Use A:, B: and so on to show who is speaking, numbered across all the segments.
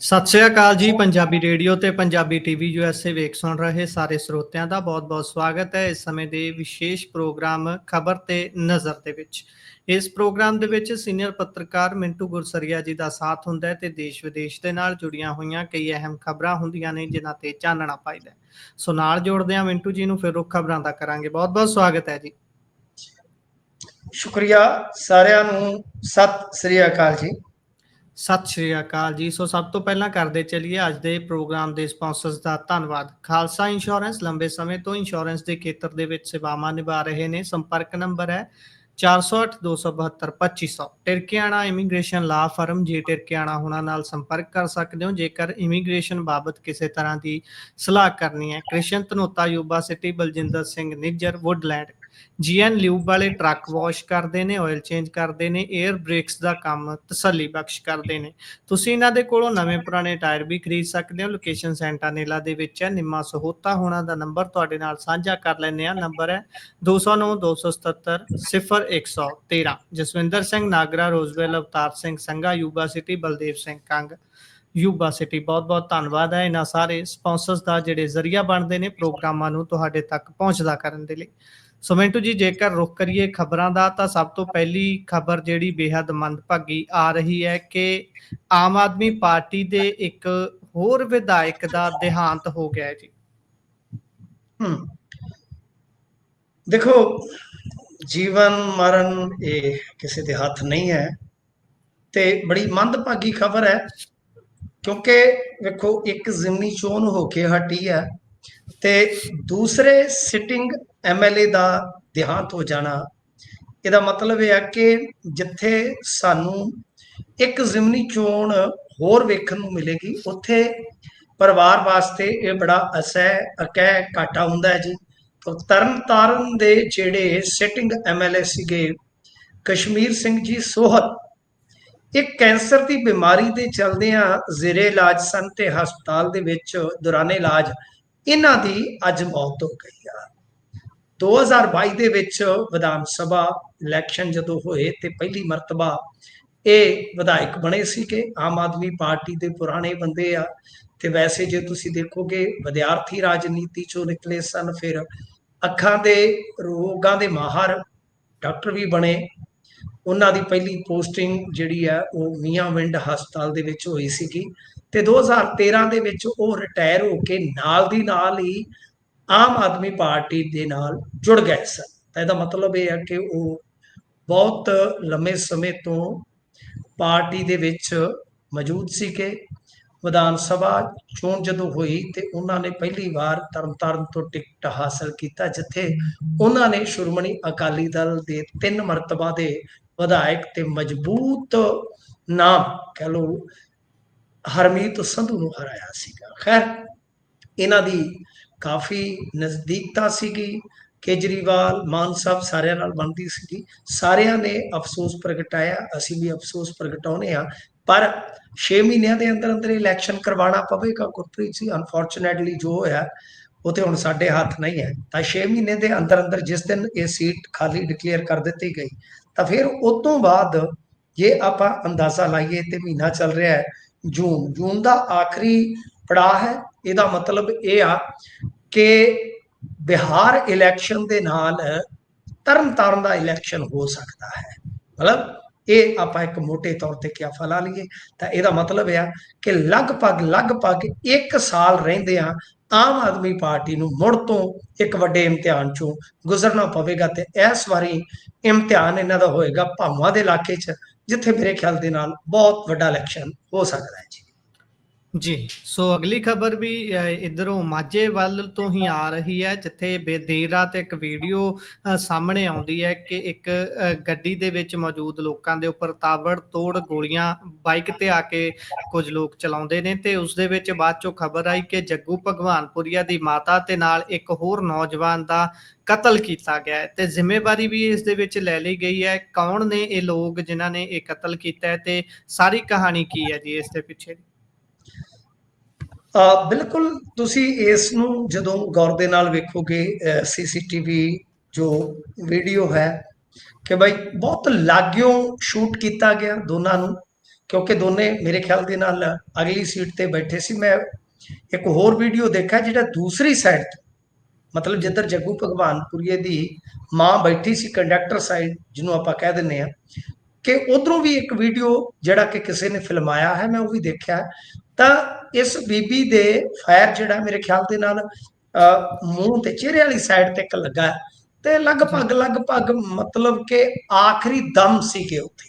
A: ਸਤਿ ਸ਼੍ਰੀ ਅਕਾਲ ਜੀ, ਪੰਜਾਬੀ ਰੇਡੀਓ ਤੇ ਪੰਜਾਬੀ ਟੀਵੀ ਯੂਐਸਏ ਵੇਖ ਸੁਣ ਰਹੇ ਸਾਰੇ ਸਰੋਤਿਆਂ ਦਾ ਬਹੁਤ-ਬਹੁਤ ਸਵਾਗਤ ਹੈ ਇਸ ਸਮੇਂ ਦੇ ਵਿਸ਼ੇਸ਼ ਪ੍ਰੋਗਰਾਮ ਖਬਰ ਤੇ ਨਜ਼ਰ ਦੇ ਵਿੱਚ। ਇਸ ਪ੍ਰੋਗਰਾਮ ਦੇ ਵਿੱਚ ਸੀਨੀਅਰ ਪੱਤਰਕਾਰ ਮਿੰਟੂ ਗੁਰਸਰੀਆ ਜੀ ਦਾ ਸਾਥ ਹੁੰਦਾ ਹੈ ਤੇ ਦੇਸ਼ ਵਿਦੇਸ਼ ਦੇ ਨਾਲ ਜੁੜੀਆਂ ਹੋਈਆਂ ਕਈ ਅਹਿਮ ਖਬਰਾਂ ਹੁੰਦੀਆਂ ਨੇ ਜਿਨ੍ਹਾਂ ਤੇ ਚਾਨਣਾ ਪਾਈਦਾ ਹੈ। ਸੋ ਨਾਲ ਜੋੜਦੇ ਹਾਂ ਮਿੰਟੂ ਜੀ ਨੂੰ, ਫਿਰ ਰੁੱਖ ਖਬਰਾਂ ਦਾ ਕਰਾਂਗੇ। ਬਹੁਤ-ਬਹੁਤ ਸਵਾਗਤ ਹੈ ਜੀ।
B: ਸ਼ੁਕਰੀਆ ਸਾਰਿਆਂ ਨੂੰ। ਸਤਿ ਸ੍ਰੀ ਅਕਾਲ ਜੀ।
A: ਸਤਿ ਸ਼੍ਰੀ ਅਕਾਲ ਜੀ। ਸੋ ਸਭ ਤੋਂ ਪਹਿਲਾਂ ਕਰਦੇ ਚੱਲੀਏ ਅੱਜ ਦੇ ਪ੍ਰੋਗਰਾਮ ਦੇ ਸਪਾਂਸਰਸ ਦਾ ਧੰਨਵਾਦ। ਖਾਲਸਾ ਇੰਸ਼ੋਰੈਂਸ ਲੰਬੇ ਸਮੇਂ ਤੋਂ ਇੰਸ਼ੋਰੈਂਸ ਦੇ ਖੇਤਰ ਦੇ ਵਿੱਚ ਸੇਵਾਵਾਂ ਨਿਭਾ ਰਹੇ ਨੇ। ਸੰਪਰਕ ਨੰਬਰ ਹੈ 4082722500 ਟਿਰਕਿਆਣਾ ਇਮੀਗ੍ਰੇਸ਼ਨ ਲਾ ਫਰਮ, ਜੇ ਟਿਰਕਿਆਣਾ ਹੁਣਾਂ ਨਾਲ ਸੰਪਰਕ ਕਰ ਸਕਦੇ ਹੋ, ਜੇਕਰ ਇਮੀਗ੍ਰੇਸ਼ਨ ਬਾਬਤ ਕਿਸੇ ਤਰ੍ਹਾਂ ਦੀ ਸਲਾਹ ਕਰਨੀ ਹੈ। Krishan Dhanota, Yuba City, Baljinder Singh, Nijjar, Woodland. GN lube ਵਾਲੇ ਟਰੱਕ ਵਾਸ਼ ਕਰਦੇ ਨੇ ਆਇਲ ਚੇਂਜ ਕਰਦੇ ਨੇ 에ਅਰ ਬ੍ਰੇਕਸ ਦਾ ਕੰਮ ਤਸੱਲੀ ਬਖਸ਼ ਕਰਦੇ ਨੇ। ਤੁਸੀਂ ਇਹਨਾਂ ਦੇ ਕੋਲੋਂ ਨਵੇਂ ਪੁਰਾਣੇ ਟਾਇਰ ਵੀ ਖਰੀਦ ਸਕਦੇ ਹੋ। ਲੋਕੇਸ਼ਨ ਸੈਂਟਾਨੇਲਾ ਦੇ ਵਿੱਚ ਹੈ। ਨਿੰਮਾ ਸਹੋਤਾ ਹੋਣਾ ਦਾ ਨੰਬਰ ਤੁਹਾਡੇ ਨਾਲ ਸਾਂਝਾ ਕਰ ਲੈਂਦੇ ਆ ਨੰਬਰ ਹੈ 209 277 0113 Jaswinder Singh Nagra, Roseville Avtar Singh Sangha, Yuba City, Baldev Singh Kang. Yuba City, ਬਹੁਤ-ਬਹੁਤ ਧੰਨਵਾਦ ਹੈ ਇਹਨਾਂ ਸਾਰੇ ਸਪਾਂਸਰਸ ਦਾ, ਜਿਹੜੇ ਜ਼ਰੀਆ ਬਣਦੇ ਨੇ ਪ੍ਰੋਗਰਾਮਾਂ ਨੂੰ ਤੁਹਾਡੇ ਤੱਕ ਪਹੁੰਚਦਾ ਕਰਨ ਦੇ ਲਈ। ਸੋ ਮਿੰਟੂ ਜੀ ਜੇਕਰ ਰੁਕ ਕਰੀਏ ਖਬਰਾਂ ਦਾ ਤਾਂ ਸਭ ਤੋਂ ਪਹਿਲੀ ਖਬਰ ਜਿਹੜੀ ਬੇहद ਮੰਦਭਾਗੀ ਆ ਰਹੀ ਹੈ ਕਿ ਆਮ ਆਦਮੀ ਪਾਰਟੀ ਦੇ ਇੱਕ ਹੋਰ ਵਿਧਾਇਕ ਦਾ ਦੇਹਾਂਤ ਹੋ ਗਿਆ ਜੀ।
B: ਹਮ, ਦੇਖੋ ਜੀਵਨ ਮਰਨ ਇਹ ਕਿਸੇ ਦੇ ਹੱਥ ਨਹੀਂ ਹੈ ਤੇ ਬੜੀ ਮੰਦਭਾਗੀ ਖਬਰ ਹੈ ਕਿਉਂਕਿ ਵੇਖੋ ਇੱਕ ਜ਼ਿਮਨੀ ਚੋਣ ਹੋ ਕੇ ਹਟੀ ਹੈ ਤੇ ਦੂਸਰੇ ਸਿਟਿੰਗ ਐਮਐਲਏ ਦਾ ਦੇਹਾਂਤ ਹੋ ਜਾਣਾ। ਇਹਦਾ ਮਤਲਬ ਇਹ ਆ ਕਿ ਜਿੱਥੇ ਸਾਨੂੰ ਇੱਕ ਜ਼ਿਮਨੀ ਚੋਣ ਹੋਰ ਵੇਖਣ ਨੂੰ ਮਿਲੇਗੀ, ਉੱਥੇ ਪਰਿਵਾਰ ਵਾਸਤੇ ਇਹ ਬੜਾ ਅਸਹਿ ਅਕਹਿ ਘਾਟਾ ਹੁੰਦਾ ਹੈ ਜੀ। ਤਰਨ ਤਾਰਨ ਦੇ ਜਿਹੜੇ ਸਿਟਿੰਗ ਐਮਐਲਏ ਸੀਗੇ, ਕਸ਼ਮੀਰ ਸਿੰਘ ਜੀ ਸੋਹਲ ਇਹ ਕੈਂਸਰ ਦੀ ਬਿਮਾਰੀ ਦੇ ਚਲਦਿਆਂ ਜ਼ੇਰੇ ਇਲਾਜ ਸਨ ਤੇ ਹਸਪਤਾਲ ਦੇ ਵਿੱਚ ਦੌਰਾਨੇ ਇਲਾਜ, ਇਹਨਾਂ ਦੀ ਅੱਜ ਮੌਤ ਹੋ ਗਈ ਆ। 2022 ਦੇ ਵਿੱਚ ਵਿਧਾਨ ਸਭਾ ਇਲੈਕਸ਼ਨ ਜਦੋਂ ਹੋਏ ਤੇ ਪਹਿਲੀ ਮਰਤਬਾ ਇਹ ਵਿਧਾਇਕ ਬਣੇ ਸੀ ਕਿ ਆਮ ਆਦਮੀ ਪਾਰਟੀ ਦੇ ਪੁਰਾਣੇ ਬੰਦੇ ਆ। ਤੇ ਵੈਸੇ ਜੇ ਤੁਸੀਂ ਦੇਖੋਗੇ, ਵਿਦਿਆਰਥੀ ਰਾਜਨੀਤੀ ਚੋਂ ਨਿਕਲੇ ਸਨ, ਫਿਰ ਅੱਖਾਂ ਦੇ, ਰੋਗਾਂ ਦੇ ਮਾਹਰ ਡਾਕਟਰ ਵੀ ਬਣੇ। ਉਹਨਾਂ ਦੀ ਪਹਿਲੀ ਪੋਸਟਿੰਗ ਜਿਹੜੀ ਹੈ ਉਹ ਮੀਆਂ ਵਿੰਡ ਹਸਪਤਾਲ ਦੇ ਵਿੱਚ ਹੋਈ ਸੀਗੀ। ਤੇ 2013 ਦੇ ਵਿੱਚ ਉਹ ਰਿਟਾਇਰ ਹੋ ਕੇ ਨਾਲ ਦੀ ਨਾਲ ਹੀ ਆਮ ਆਦਮੀ ਪਾਰਟੀ ਦੇ ਨਾਲ ਜੁੜ ਗਏ ਸਨ। ਤਾਂ ਇਹਦਾ ਮਤਲਬ ਇਹ ਹੈ ਕਿ ਉਹ ਬਹੁਤ ਲੰਮੇ ਸਮੇਂ ਤੋਂ ਪਾਰਟੀ ਦੇ ਵਿੱਚ ਮੌਜੂਦ ਸੀ ਕਿ ਵਿਧਾਨ ਸਭਾ ਚੋਣ ਜਦੋਂ ਹੋਈ ਤੇ ਉਹਨਾਂ ਨੇ ਪਹਿਲੀ ਵਾਰ ਤਰਨਤਾਰਨ ਤੋਂ ਟਿਕਟ ਹਾਸਲ ਕੀਤਾ, ਜਿੱਥੇ ਉਹਨਾਂ ਨੇ ਸ਼੍ਰੋਮਣੀ ਅਕਾਲੀ ਦਲ ਦੇ ਤਿੰਨ ਮਰਤਬਾ ਦੇ ਵਿਧਾਇਕ ਤੇ ਮਜ਼ਬੂਤ ਨਾਮ ਕਹ ਲੋ ਹਰਮੀਤ ਸੰਧੂ ਨੂੰ ਹਰਾਇਆ ਸੀਗਾ। ਖੈਰ, ਇਹਨਾਂ ਦੀ ਕਾਫੀ ਨਜ਼ਦੀਕਤਾ ਸੀਗੀ, ਕੇਜਰੀਵਾਲ, ਮਾਨ ਸਾਹਿਬ ਸਾਰਿਆਂ ਨਾਲ ਬਣਦੀ ਸੀਗੀ। ਸਾਰਿਆਂ ਨੇ ਅਫਸੋਸ ਪ੍ਰਗਟਾਇਆ, ਅਸੀਂ ਵੀ ਅਫਸੋਸ ਪ੍ਰਗਟਾਉਨੇ ਆ ਪਰ 6 ਮਹੀਨਿਆਂ ਦੇ ਅੰਦਰ ਅੰਦਰ ਇਲੈਕਸ਼ਨ ਕਰਵਾਉਣਾ ਪਵੇਗਾ ਗੁਰਪ੍ਰੀਤ ਸੀ ਅਨਫੋਰਚੂਨੇਟਲੀ ਜੋ ਹੋਇਆ, ਉਹ ਤੇ ਹੁਣ ਸਾਡੇ ਹੱਥ ਨਹੀਂ ਹੈ। ਤਾਂ 6 ਮਹੀਨੇ ਦੇ ਅੰਦਰ ਅੰਦਰ ਜਿਸ ਦਿਨ ਇਹ ਸੀਟ ਖਾਲੀ ਡਿਕਲੇਅਰ ਕਰ ਦਿੱਤੀ ਗਈ, ਤਾਂ ਫਿਰ ਉਸ ਤੋਂ ਬਾਅਦ ਜੇ ਆਪਾਂ ਅੰਦਾਜ਼ਾ ਲਾਈਏ ਤੇ ਮਹੀਨਾ ਚੱਲ ਰਿਹਾ ਹੈ, ਜੂਨ। ਜੂਨ ਦਾ ਆਖਰੀ ਪੜਾਅ ਹੈ, ਇਹਦਾ ਮਤਲਬ ਇਹ ਆ ਕਿ ਬਿਹਾਰ ਇਲੈਕਸ਼ਨ ਦੇ ਨਾਲ ਤਰਨ ਤਾਰਨ ਦਾ ਇਲੈਕਸ਼ਨ ਹੋ ਸਕਦਾ ਹੈ। ਮਤਲਬ ਇਹ ਆਪਾਂ ਇੱਕ ਮੋٹے ਤੌਰ ਤੇ ਕਿਆ ਫਲਾ ਲਈਏ। ਤਾਂ ਇਹਦਾ ਮਤਲਬ ਆ ਕਿ ਲਗਭਗ ਲਗਭਗ 1 ਸਾਲ ਰਹਿੰਦੇ ਆ ਆਮ ਆਦਮੀ ਪਾਰਟੀ ਨੂੰ ਮੁੜ ਤੋਂ ਇੱਕ ਵੱਡੇ ਇਮਤਿਹਾਨ ਚੋਂ ਗੁਜ਼ਰਨਾ ਪਵੇਗਾ ਤੇ ਇਸ ਵਾਰੀ ਇਮਤਿਹਾਨ ਇਹਨਾਂ ਦਾ ਹੋਏਗਾ ਭਾਵਾਂ ਦੇ ਇਲਾਕੇ 'ਚ, ਜਿੱਥੇ ਮੇਰੇ ਖਿਆਲ ਦੇ ਨਾਲ ਬਹੁਤ ਵੱਡਾ ਇਲੈਕਸ਼ਨ ਹੋ ਸਕਦਾ ਹੈ ਜੀ।
A: ਜੀ, ਸੋ ਅਗਲੀ ਖਬਰ ਵੀ ਇਧਰੋਂ ਮਾਝੇ ਵੱਲ ਤੋਂ ਹੀ ਆ ਰਹੀ ਹੈ, ਜਿੱਥੇ ਦੇਰ ਰਾਤ ਇੱਕ ਵੀਡੀਓ ਸਾਹਮਣੇ ਆਉਂਦੀ ਹੈ ਕਿ ਇੱਕ ਗੱਡੀ ਦੇ ਵਿੱਚ ਮੌਜੂਦ ਲੋਕਾਂ ਦੇ ਉੱਪਰ ਤਾਵੜ ਤੋੜ ਗੋਲੀਆਂ, ਬਾਈਕ ਤੇ ਆ ਕੇ ਕੁਝ ਲੋਕ ਚਲਾਉਂਦੇ ਨੇ ਤੇ ਉਸ ਦੇ ਵਿੱਚ ਬਾਅਦ ਚੋਂ ਖਬਰ ਆਈ ਕਿ ਜੱਗੂ ਭਗਵਾਨਪੁਰੀਆ ਦੀ ਮਾਤਾ ਤੇ ਨਾਲ ਇੱਕ ਹੋਰ ਨੌਜਵਾਨ ਦਾ ਕਤਲ ਕੀਤਾ ਗਿਆ ਹੈ ਤੇ ਜ਼ਿੰਮੇਵਾਰੀ ਵੀ ਇਸ ਦੇ ਵਿੱਚ ਲੈ ਲਈ ਗਈ ਹੈ। ਕੌਣ ਨੇ ਇਹ ਲੋਕ ਜਿਨ੍ਹਾਂ ਨੇ ਇਹ ਕਤਲ ਕੀਤਾ ਹੈ ਤੇ ਸਾਰੀ ਕਹਾਣੀ ਕੀ ਹੈ ਜੀ ਇਸ ਦੇ ਪਿੱਛੇ
B: ਬਿਲਕੁਲ ਤੁਸੀਂ ਇਸ ਨੂੰ ਜਦੋਂ ਗੌਰ ਦੇ ਨਾਲ ਵੇਖੋਗੇ ਸੀਸੀਟੀਵੀ ਜੋ ਵੀਡੀਓ ਹੈ ਕਿ ਭਾਈ ਬਹੁਤ ਲਾਗਿਓ ਸ਼ੂਟ ਕੀਤਾ ਗਿਆ ਦੋਨਾਂ ਨੂੰ, ਕਿਉਂਕਿ ਦੋਨੇ ਮੇਰੇ ਖਿਆਲ ਦੇ ਨਾਲ ਅਗਲੀ ਸੀਟ ਤੇ ਬੈਠੇ ਸੀ। ਮੈਂ ਇੱਕ ਹੋਰ ਵੀਡੀਓ ਦੇਖਿਆ ਜਿਹੜਾ ਦੂਸਰੀ ਸਾਈਡ ਤੇ, ਮਤਲਬ ਜਿੱਧਰ ਜੱਗੂ ਭਗਵਾਨਪੁਰੀਏ ਦੀ ਮਾਂ ਬੈਠੀ ਸੀ ਕੰਡਕਟਰ ਸਾਈਡ ਜਿਹਨੂੰ ਆਪਾਂ ਕਹਿ ਦਿੰਨੇ ਆ ਕਿ ਉਧਰੋਂ ਵੀ ਇੱਕ ਵੀਡੀਓ ਜਿਹੜਾ ਕਿ ਕਿਸੇ ਨੇ ਫਿਲਮਾਇਆ ਹੈ, ਮੈਂ ਉਹ ਵੀ ਦੇਖਿਆ। ਤਾਂ ਇਸ ਬੀਬੀ ਦੇ ਫਾਇਰ ਜਿਹੜਾ ਮੇਰੇ ਖਿਆਲ ਦੇ ਨਾਲ ਅਹ, ਮੂੰਹ ਤੇ ਚਿਹਰੇ ਵਾਲੀ ਸਾਈਡ ਤੇ ਇੱਕ ਲੱਗਾ ਤੇ ਲਗਭਗ ਲਗਭਗ ਮਤਲਬ ਕਿ ਆਖਰੀ ਦਮ ਸੀਗੇ ਉੱਥੇ।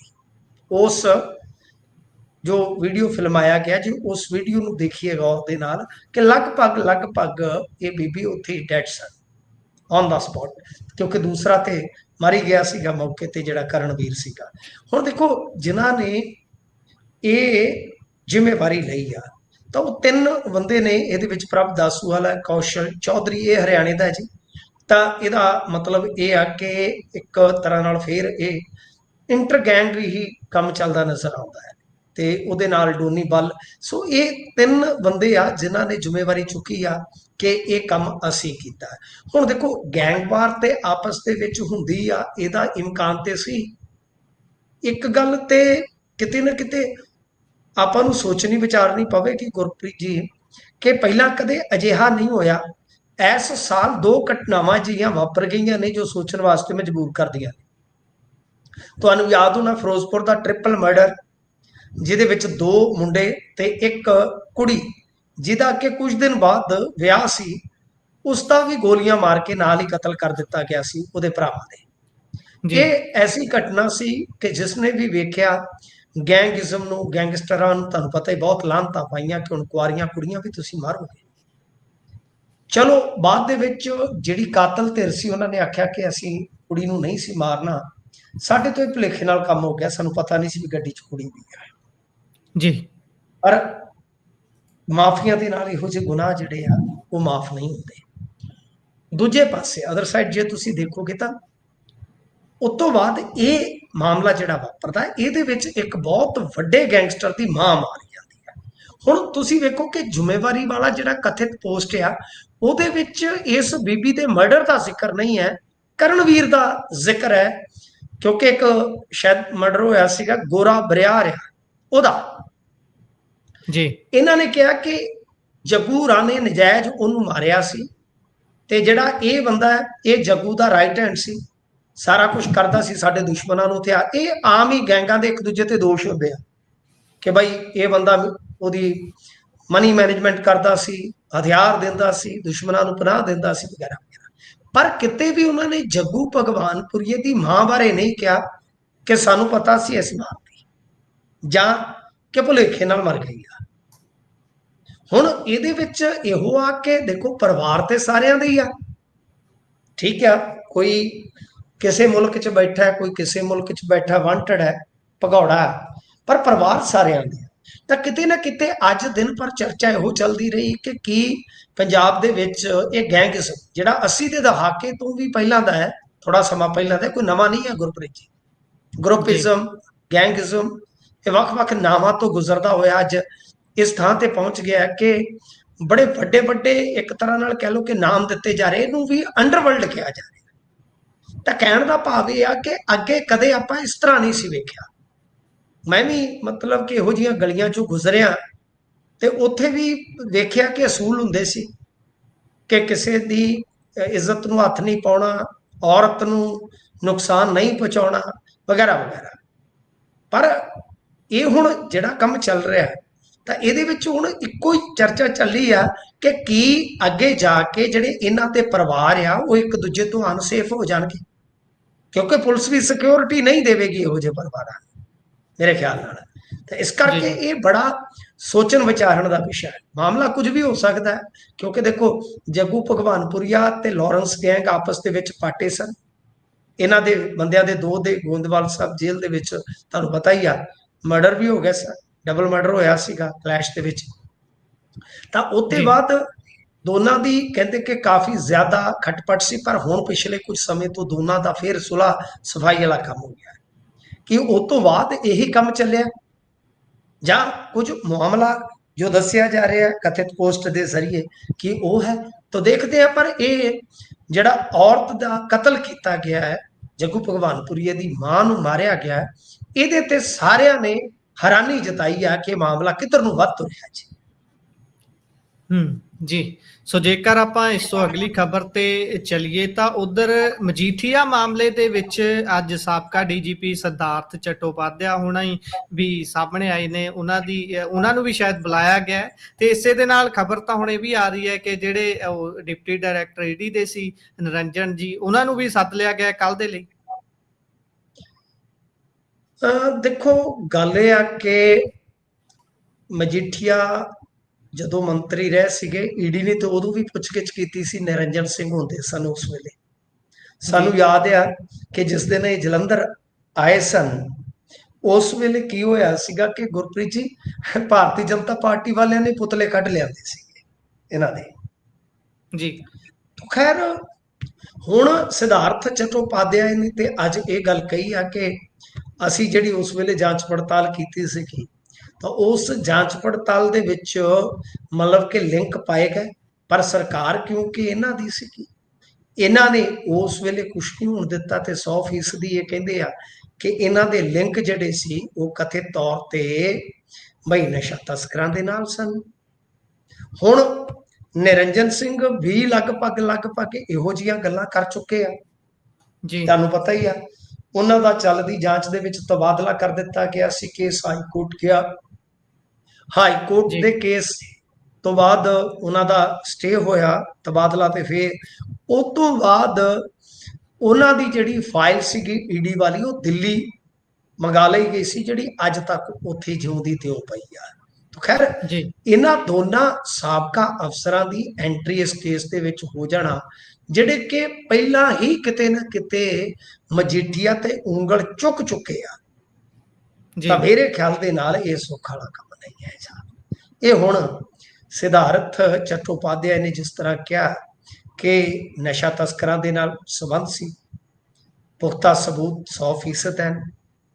B: ਉਸ ਜੋ ਵੀਡੀਓ ਫਿਲਮਾਇਆ ਗਿਆ ਜੀ ਉਸ ਵੀਡੀਓ ਨੂੰ ਦੇਖੀਏ ਗੌਰ ਦੇ ਨਾਲ ਕਿ ਲਗਭਗ ਲਗਭਗ ਇਹ ਬੀਬੀ ਉੱਥੇ ਡੈਡ ਸਨ ਔਨ ਦਾ ਸਪੌਟ ਕਿਉਂਕਿ ਦੂਸਰਾ ਤੇ ਮਾਰੀ ਗਿਆ ਸੀਗਾ ਮੌਕੇ ਤੇ ਜਿਹੜਾ ਕਰਨਵੀਰ ਸੀਗਾ। ਹੁਣ ਦੇਖੋ ਜਿਨ੍ਹਾਂ ਨੇ ਇਹ ਜ਼ਿੰਮੇਵਾਰੀ ਲਈ ਆ। ਤਾਂ ਉਹ ਤਿੰਨ ਬੰਦੇ ਨੇ ਇਹਦੇ ਵਿੱਚ ਪ੍ਰਭ ਦਾਸੂ ਵਾਲਾ ਕੌਸ਼ਲ, ਚੌਧਰੀ, ਇਹ ਹਰਿਆਣੇ ਦਾ ਜੀ। ਤਾਂ ਇਹਦਾ ਮਤਲਬ ਇਹ ਆ ਕਿ ਇੱਕ ਤਰ੍ਹਾਂ ਨਾਲ ਫੇਰ ਇਹ ਇੰਟਰ ਗੈਂਗ ਹੀ ਕੰਮ ਚੱਲਦਾ ਨਜ਼ਰ ਆਉਂਦਾ ਹੈ ਤੇ ਉਹਦੇ ਨਾਲ ਡੋਨੀ ਬੱਲ। ਸੋ ਇਹ ਤਿੰਨ ਬੰਦੇ ਆ ਜਿਨ੍ਹਾਂ ਨੇ ਜ਼ਿੰਮੇਵਾਰੀ ਚੁੱਕੀ ਆ ਕਿ ਇਹ ਕੰਮ ਅਸੀਂ ਕੀਤਾ। ਹੁਣ ਦੇਖੋ, ਗੈਂਗਵਾਰ ਤੇ ਆਪਸ ਦੇ ਵਿੱਚ ਹੁੰਦੀ ਆ, ਇਹਦਾ ਇਮਕਾਨ ਤੇ ਸੀ। ਇੱਕ ਗੱਲ ਤੇ ਕਿਤੇ ਨਾ ਕਿਤੇ ਆਪਾਂ ਨੂੰ ਸੋਚਣੀ ਵਿਚਾਰਨੀ ਪਵੇਗੀ ਗੁਰਪ੍ਰੀਤ ਜੀ ਕਿ ਪਹਿਲਾਂ ਕਦੇ ਅਜਿਹਾ ਨਹੀਂ ਹੋਇਆ। ਇਸ ਸਾਲ ਦੋ ਘਟਨਾਵਾਂ ਜਿਹੀਆਂ ਵਾਪਰ ਗਈਆਂ ਨੇ ਜੋ ਸੋਚਣ ਵਾਸਤੇ ਮਜਬੂਰ ਕਰਦੀਆਂ ਨੇ। ਤੁਹਾਨੂੰ ਯਾਦ ਹੋਣਾ ਫਿਰੋਜ਼ਪੁਰ ਦਾ ਟ੍ਰਿਪਲ ਮਰਡਰ ਜਿਹਦੇ ਵਿੱਚ ਦੋ ਮੁੰਡੇ ਤੇ ਇੱਕ ਕੁੜੀ ਜਿਹਦਾ ਕਿ ਕੁਝ ਦਿਨ ਬਾਅਦ ਵਿਆਹ ਸੀ ਉਸ ਦਾ ਵੀ ਗੋਲੀਆਂ ਮਾਰ ਕੇ ਨਾਲ ਹੀ ਕਤਲ ਕਰ ਦਿੱਤਾ ਗਿਆ ਸੀ ਉਹਦੇ ਭਰਾਵਾਂ ਦੇ ਇਹ ਐਸੀ ਘਟਨਾ ਸੀ ਕਿ ਜਿਸ ਨੇ ਵੀ ਵੇਖਿਆ ਗੈਂਗਿਜ਼ਮ ਨੂੰ ਗੈਂਗਸਟਰਾਂ ਨੂੰ ਤੁਹਾਨੂੰ ਪਤਾ ਹੀ ਬਹੁਤ ਲਾਂਤਾਂ ਪਾਈਆਂ ਕਿ ਹੁਣ ਕੁਆਰੀਆਂ ਕੁੜੀਆਂ ਵੀ ਤੁਸੀਂ ਮਾਰੋਗੇ। ਚਲੋ ਬਾਅਦ ਦੇ ਵਿੱਚ ਜਿਹੜੀ ਕਾਤਲ ਧਿਰ ਸੀ ਉਹਨਾਂ ਨੇ ਆਖਿਆ ਕਿ ਅਸੀਂ ਕੁੜੀ ਨੂੰ ਨਹੀਂ ਸੀ ਮਾਰਨਾ। ਸਾਡੇ ਤੋਂ ਇਹ ਭੁਲੇਖੇ ਨਾਲ ਕੰਮ ਹੋ ਗਿਆ। ਸਾਨੂੰ ਪਤਾ ਨਹੀਂ ਸੀ ਵੀ ਗੱਡੀ 'ਚ ਕੁੜੀ ਵੀ ਹੈ।
A: ਜੀ।
B: ਪਰ ਮਾਫੀਆ ਦੇ ਨਾਲ ਇਹੋ ਜਿਹੇ ਗੁਨਾਹ ਜਿਹੜੇ ਆ ਉਹ ਮਾਫ ਨਹੀਂ ਹੁੰਦੇ। ਦੂਜੇ ਪਾਸੇ ਅਦਰ ਸਾਈਡ ਜੇ ਤੁਸੀਂ ਦੇਖੋਗੇ ਤਾਂ ਉਸ ਤੋਂ ਬਾਅਦ ਇਹ ਮਾਮਲਾ ਜਿਹੜਾ ਵਾਪਰਦਾ ਹੈ, ਇਹਦੇ ਵਿੱਚ ਇੱਕ ਬਹੁਤ ਵੱਡੇ ਗੈਂਗਸਟਰ ਦੀ ਮਾਂ ਮਾਰੀ ਜਾਂਦੀ ਹੈ। ਹੁਣ ਤੁਸੀਂ ਵੇਖੋ ਕਿ ਜ਼ਿੰਮੇਵਾਰੀ ਵਾਲਾ ਜਿਹੜਾ ਕਥਿਤ ਪੋਸਟ ਆ ਉਹਦੇ ਵਿੱਚ ਇਸ ਬੀਬੀ ਦੇ ਮਰਡਰ ਦਾ ਜ਼ਿਕਰ ਨਹੀਂ ਹੈ ਕਰਨਵੀਰ ਦਾ ਜ਼ਿਕਰ ਹੈ ਕਿਉਂਕਿ ਇੱਕ ਸ਼ਾਇਦ ਮਰਡਰ ਹੋਇਆ ਸੀਗਾ ਗੋਰਾ ਬਰਿਆਰ ਆ ਉਹਦਾ।
A: ਜੀ।
B: ਇਹਨਾਂ ਨੇ ਕਿਹਾ ਕਿ ਜੱਗੂ ਰਾਣੇ ਨਜਾਇਜ਼ ਉਹਨੂੰ ਮਾਰਿਆ ਸੀ ਤੇ ਜਿਹੜਾ ਇਹ ਬੰਦਾ ਹੈ ਇਹ ਜੱਗੂ ਦਾ ਰਾਈਟ ਹੈਂਡ ਸੀ। ਸਾਰਾ ਕੁਝ ਕਰਦਾ ਸੀ ਸਾਡੇ ਦੁਸ਼ਮਣਾਂ ਨੂੰ ਹਥਿਆਰ ਇਹ ਆਮ ਹੀ ਗੈਂਗਾਂ ਦੇ ਇੱਕ ਦੂਜੇ ਤੇ ਦੋਸ਼ ਹੁੰਦੇ ਆ ਕਿ ਭਾਈ ਇਹ ਬੰਦਾ ਉਹਦੀ ਮਨੀ ਮੈਨੇਜਮੈਂਟ ਕਰਦਾ ਸੀ, ਹਥਿਆਰ ਦਿੰਦਾ ਸੀ, ਦੁਸ਼ਮਣਾਂ ਨੂੰ ਪਨਾਹ ਦਿੰਦਾ ਸੀ ਵਗੈਰਾ ਵਗੈਰਾ। ਪਰ ਕਿਤੇ ਵੀ ਉਹਨਾਂ ਨੇ ਜੱਗੂ ਭਗਵਾਨਪੁਰੀਏ ਦੀ ਮਾਂ ਬਾਰੇ ਨਹੀਂ ਕਿਹਾ ਕਿ ਸਾਨੂੰ ਪਤਾ ਸੀ ਇਸ ਮਾਂ ਦੀ, ਜਾਂ ਕਿ ਭੁਲੇਖੇ ਨਾਲ ਮਰ ਗਈ ਆ। ਹੁਣ ਇਹਦੇ ਵਿੱਚ ਇਹੋ ਆ ਕਿ ਦੇਖੋ ਪਰਿਵਾਰ ਤੇ ਸਾਰਿਆਂ ਦੇ ਹੀ ਆ। ਠੀਕ ਆ, ਕੋਈ ਕਿਸੇ ਮੁਲਕ 'ਚ ਬੈਠਾ ਹੈ ਕੋਈ ਕਿਸੇ ਮੁਲਕ 'ਚ ਬੈਠਾ ਵਾਂਟਡ ਹੈ ਭਗੌੜਾ ਹੈ, ਪਰ ਪਰਿਵਾਰ ਸਾਰਿਆਂ ਦੇ ਤਾਂ ਕਿਤੇ ਨਾ ਕਿਤੇ ਅੱਜ ਦਿਨ ਪਰ ਚਰਚਾ ਇਹੋ ਚੱਲਦੀ ਰਹੀ ਕਿ ਕੀ ਪੰਜਾਬ ਦੇ ਵਿੱਚ ਇਹ ਗੈਂਗਸ ਜਿਹੜਾ 80 ਦੇ ਦਹਾਕੇ ਤੋਂ ਵੀ ਪਹਿਲਾਂ ਦਾ ਹੈ ਥੋੜਾ ਸਮਾਂ ਪਹਿਲਾਂ ਦਾ ਕੋਈ ਨਵਾਂ ਨਹੀਂ ਹੈ ਗੁਰਪ੍ਰੀਤ ਜੀ। ਗਰੁੱਪਿਜ਼ਮ ਗੈਂਗਿਜ਼ਮ ਇਹ ਵੱਖ-ਵੱਖ ਨਾਵਾਂ ਤੋਂ ਗੁਜ਼ਰਦਾ ਹੋਇਆ ਅੱਜ ਇਸ ਥਾਂ ਤੇ ਪਹੁੰਚ ਗਿਆ ਕਿ ਬੜੇ ਵੱਡੇ ਵੱਡੇ ਇੱਕ ਤਰ੍ਹਾਂ ਨਾਲ ਕਹਿ ਲਓ ਕਿ ਨਾਮ ਦਿੱਤੇ ਜਾ ਰਹੇ ਇਹਨੂੰ ਵੀ ਅੰਡਰਵਰਲਡ ਕਿਹਾ ਜਾ ਰਿਹਾ। ਤਾਂ ਕਹਿਣ ਦਾ ਭਾਵ ਇਹ ਆ ਕਿ ਅੱਗੇ ਕਦੇ ਆਪਾਂ ਇਸ ਤਰ੍ਹਾਂ ਨਹੀਂ ਸੀ ਵੇਖਿਆ। ਮੈਂ ਵੀ ਮਤਲਬ ਕਿ ਇਹੋ ਜੀਆਂ ਗਲੀਆਂ ਚੋਂ ਗੁਜ਼ਰਿਆ ਤੇ ਉੱਥੇ ਵੀ ਵੇਖਿਆ ਕਿ ਅਸੂਲ ਹੁੰਦੇ ਸੀ ਕਿ ਕਿਸੇ ਦੀ ਇੱਜ਼ਤ ਨੂੰ ਹੱਥ ਨਹੀਂ ਪਾਉਣਾ ਔਰਤ ਨੂੰ ਨੁਕਸਾਨ ਨਹੀਂ ਪਹੁੰਚਾਉਣਾ ਵਗੈਰਾ ਵਗੈਰਾ। ਪਰ ਇਹ ਹੁਣ ਜਿਹੜਾ ਕੰਮ ਚੱਲ ਰਿਹਾ ਹੈ, ਤਾਂ ਇਹਦੇ ਵਿੱਚ ਹੁਣ ਇੱਕੋ ਹੀ ਚਰਚਾ ਚੱਲੀ ਆ ਕਿ ਕੀ ਅੱਗੇ ਜਾ ਕੇ ਜਿਹੜੇ ਇਹਨਾਂ ਦੇ ਪਰਿਵਾਰ ਆ ਉਹ ਇੱਕ ਦੂਜੇ ਤੋਂ ਅਨਸੇਫ ਹੋ ਜਾਣਗੇ। ਕਿਉਂਕਿ ਪੁਲਿਸ ਵੀ ਸਿਕਿਉਰਿਟੀ ਨਹੀਂ ਦੇਵੇਗੀ ਇਹੋ ਜਿਹੇ ਪਰਿਵਾਰਾਂ ਨੂੰ ਮੇਰੇ ਖਿਆਲ ਨਾਲ ਤਾਂ ਇਸ ਕਰਕੇ। ਇਹ ਬੜਾ ਸੋਚਣ ਵਿਚਾਰਨ ਦਾ ਵਿਸ਼ਾ ਹੈ ਮਾਮਲਾ ਕੁਝ ਵੀ ਹੋ ਸਕਦਾ ਹੈ ਕਿਉਂਕਿ ਦੇਖੋ ਜੱਗੂ ਭਗਵਾਨਪੁਰੀਆ ਤੇ ਲਾਰੈਂਸ ਗੈਂਗ ਆਪਸ ਦੇ ਵਿੱਚ ਪਾਟੇ ਸਨ ਇਹਨਾਂ ਦੇ ਬੰਦਿਆਂ ਦੇ ਦੋ ਦੇ ਗੋਂਦਵਾਲ ਸਾਹਿਬ ਜੇਲ੍ਹ ਦੇ ਵਿੱਚ ਤੁਹਾਨੂੰ ਪਤਾ ਹੀ ਆ ਮਰਡਰ ਵੀ ਹੋ ਗਿਆ ਸੀ ਡਬਲ ਮਰਡਰ ਹੋਇਆ ਸੀਗਾ ਕਲੈਸ਼ ਦੇ ਵਿੱਚ ਤਾਂ ਉਹਤੇ
A: ਜੀ।
B: ਬਾਅਦ ਦੋਨਾਂ ਦੀ ਕਹਿੰਦੇ ਕਿ ਕਾਫੀ ਜ਼ਿਆਦਾ ਖਟਪਟ ਸੀ, ਪਰ ਹੁਣ ਪਿਛਲੇ ਕੁਝ ਸਮੇਂ ਤੋਂ ਦੋਨਾਂ ਦਾ ਫਿਰ ਸੁਲਾ ਸਫ਼ਾਈ ਵਾਲਾ ਕੰਮ ਹੋ ਗਿਆ। ਕਿ ਉਸ ਤੋਂ ਬਾਅਦ ਇਹੀ ਕੰਮ ਚੱਲਿਆ? ਜਾਂ ਕੁਝ ਮਾਮਲਾ ਜੋ ਦੱਸਿਆ ਜਾ ਰਿਹਾ ਕਥਿਤ ਪੋਸਟ ਦੇ ਜ਼ਰੀਏ ਕਿ ਉਹ ਹੈ? ਤਾਂ ਦੇਖਦੇ ਆ ਪਰ ਇਹ ਜਿਹੜਾ ਔਰਤ ਦਾ ਕਤਲ ਕੀਤਾ ਗਿਆ ਹੈ, ਜੱਗੂ ਭਗਵਾਨਪੁਰੀਏ ਦੀ ਮਾਂ ਨੂੰ ਮਾਰਿਆ ਗਿਆ ਹੈ, ਇਹਦੇ ਤੇ ਸਾਰਿਆਂ ਨੇ ਹੈਰਾਨੀ ਜਤਾਈ ਆ ਕਿ ਇਹ ਮਾਮਲਾ ਕਿੱਧਰ ਨੂੰ ਵੱਧ ਰਿਹਾ ਜੀ।
A: ਹੂੰ। ਜੀ। ਸੋ ਜੇਕਰ ਆਪਾਂ ਇਸ ਤੋਂ ਅਗਲੀ ਖਬਰ ਤੇ ਚਲੀਏ ਤਾਂ ਉਧਰ ਮਜੀਠੀਆ ਮਾਮਲੇ ਦੇ ਵਿੱਚ ਅੱਜ ਸਾਬਕਾ ਡੀਜੀਪੀ ਸਿਧਾਰਥ ਚਟੋਪਾਧਿਆ ਹੋਣਾ ਹੀ ਵੀ ਸਾਹਮਣੇ ਆਏ ਨੇ। ਉਹਨਾਂ ਦੀ, ਉਹਨਾਂ ਨੂੰ ਵੀ ਸ਼ਾਇਦ ਬੁਲਾਇਆ ਗਿਆ ਤੇ ਇਸੇ ਦੇ ਨਾਲ ਖਬਰ ਤਾਂ ਹੁਣ ਇਹ ਵੀ ਆ ਰਹੀ ਹੈ ਕਿ ਜਿਹੜੇ ਉਹ ਡਿਪਟੀ ਡਾਇਰੈਕਟਰ ਈਡੀ ਦੇ ਸੀ, ਨਰਿੰਜਨ ਜੀ, ਉਹਨਾਂ ਨੂੰ ਵੀ ਸੱਦ ਲਿਆ ਗਿਆ ਕੱਲ ਦੇ ਲਈ।
B: ਦੇਖੋ, ਗੱਲ ਇਹ ਆ ਕਿ ਮਜੀਠੀਆ ਜਦੋਂ ਮੰਤਰੀ ਰਹੇ ਸੀਗੇ ਈਡੀ ਨੇ ਤੇ ਉਦੋਂ ਵੀ ਪੁੱਛਗਿੱਛ ਕੀਤੀ ਸੀ ਨਿਰੰਜਨ ਸਿੰਘ ਹੁੰਦੇ ਸਨ ਉਸ ਵੇਲੇ। ਸਾਨੂੰ। ਯਾਦ ਆ ਕਿ ਜਿਸ ਦਿਨ ਇਹ ਜਲੰਧਰ ਆਏ ਸਨ ਉਸ ਵੇਲੇ ਕੀ ਹੋਇਆ ਸੀਗਾ ਕਿ ਗੁਰਪ੍ਰੀਤ ਜੀ ਭਾਰਤੀ ਜਨਤਾ ਪਾਰਟੀ ਵਾਲਿਆਂ ਨੇ ਪੁਤਲੇ ਕੱਢ ਲਿਆਂਦੇ ਸੀਗੇ ਇਹਨਾਂ ਦੇ।
A: ਜੀ।
B: ਤੋ ਖੈਰ ਹੁਣ ਸਿਧਾਰਥ ਚਟੋਪਾਧਿਆਏ ਨੇ ਤੇ ਅੱਜ ਇਹ ਗੱਲ ਕਹੀ ਆ ਕਿ ਅਸੀਂ ਜਿਹੜੀ ਉਸ ਵੇਲੇ ਜਾਂਚ ਪੜਤਾਲ ਕੀਤੀ ਸੀਗੀ ਤਾਂ ਉਸ ਜਾਂਚ ਪੜਤਾਲ ਦੇ ਵਿੱਚ ਮਤਲਬ ਕਿ ਲਿੰਕ ਪਾਏ ਗਏ। ਪਰ ਸਰਕਾਰ ਕਿਉਂਕਿ ਇਹਨਾਂ ਦੀ ਸੀਗੀ ਇਹਨਾਂ ਨੇ ਉਸ ਵੇਲੇ ਕੁਝ ਨਹੀਂ ਹੋਣ ਦਿੱਤਾ ਤੇ 100% ਇਹ ਕਹਿੰਦੇ ਆ ਕਿ ਇਹਨਾਂ ਦੇ ਲਿੰਕ ਜਿਹੜੇ ਸੀ ਉਹ ਕਥਿਤ ਤੌਰ ਤੇ ਬਈ ਨਸ਼ਾ ਤਸਕਰਾਂ ਦੇ ਨਾਲ ਸਨ। ਹੁਣ ਨਿਰੰਜਨ ਸਿੰਘ ਵੀ ਲਗਭਗ ਲਗਭਗ ਇਹੋ ਜੀਆਂ ਗੱਲਾਂ ਕਰ ਚੁੱਕੇ ਆ।
A: ਜੀ।
B: ਤੁਹਾਨੂੰ ਪਤਾ ਹੀ ਆ ਉਹਨਾਂ ਦਾ ਚੱਲਦੀ ਜਾਂਚ ਦੇ ਵਿੱਚ ਤਬਾਦਲਾ ਕਰ ਦਿੱਤਾ ਗਿਆ ਸੀ ਕੇਸ ਹਾਈ ਕੋਰਟ ਗਿਆ। High court. ਦੇ ਕੇਸ ਤੋਂ ਬਾਅਦ ਉਹਨਾਂ ਦਾ ਸਟੇ ਹੋਇਆ ਤਬਾਦਲਾ ਤੇ ਫਿਰ ਉਸ ਤੋਂ ਬਾਅਦ ਉਹਨਾਂ ਦੀ ਜਿਹੜੀ ਫਾਈਲ ਸੀਗੀ ਈਡੀ ਵਾਲੀ ਉਹ ਦਿੱਲੀ ਮੰਗਾ ਲਈ ਗਈ ਸੀ ਜਿਹੜੀ ਅੱਜ ਤੱਕ ਉੱਥੇ ਜਿਉਂਦੀ ਤਿਉਂ ਪਈ ਆ। ਤਾਂ ਖੈਰ
A: ਜੀ।
B: ਇਹਨਾਂ ਦੋਨਾਂ ਸਾਬਕਾ ਅਫਸਰਾਂ ਦੀ ਐਂਟਰੀ ਇਸ ਕੇਸ ਦੇ ਵਿੱਚ ਹੋ ਜਾਣਾ ਜਿਹੜੇ ਕਿ ਪਹਿਲਾਂ ਹੀ ਕਿਤੇ ਨਾ ਕਿਤੇ ਮਜੀਠੀਆ ਤੇ ਉਂਗਲ ਚੁੱਕ ਚੁੱਕੇ ਆ।
A: ਜੀ।
B: ਤਾਂ ਮੇਰੇ ਖਿਆਲ ਦੇ ਨਾਲ ਇਹ ਸੁੱਖ ਵਾਲਾ ਨਹੀਂ ਹੈ ਜੀ ਇਹ ਹੁਣ ਸਿਧਾਰਥ ਚਟੋਪਾਧਿਆਏ ਨੇ ਜਿਸ ਤਰ੍ਹਾਂ ਕਿਹਾ ਕਿ ਨਸ਼ਾ ਤਸਕਰਾਂ ਦੇ ਨਾਲ ਸੰਬੰਧ ਸੀ ਪੁਖਤਾ ਸਬੂਤ 100% ਹਨ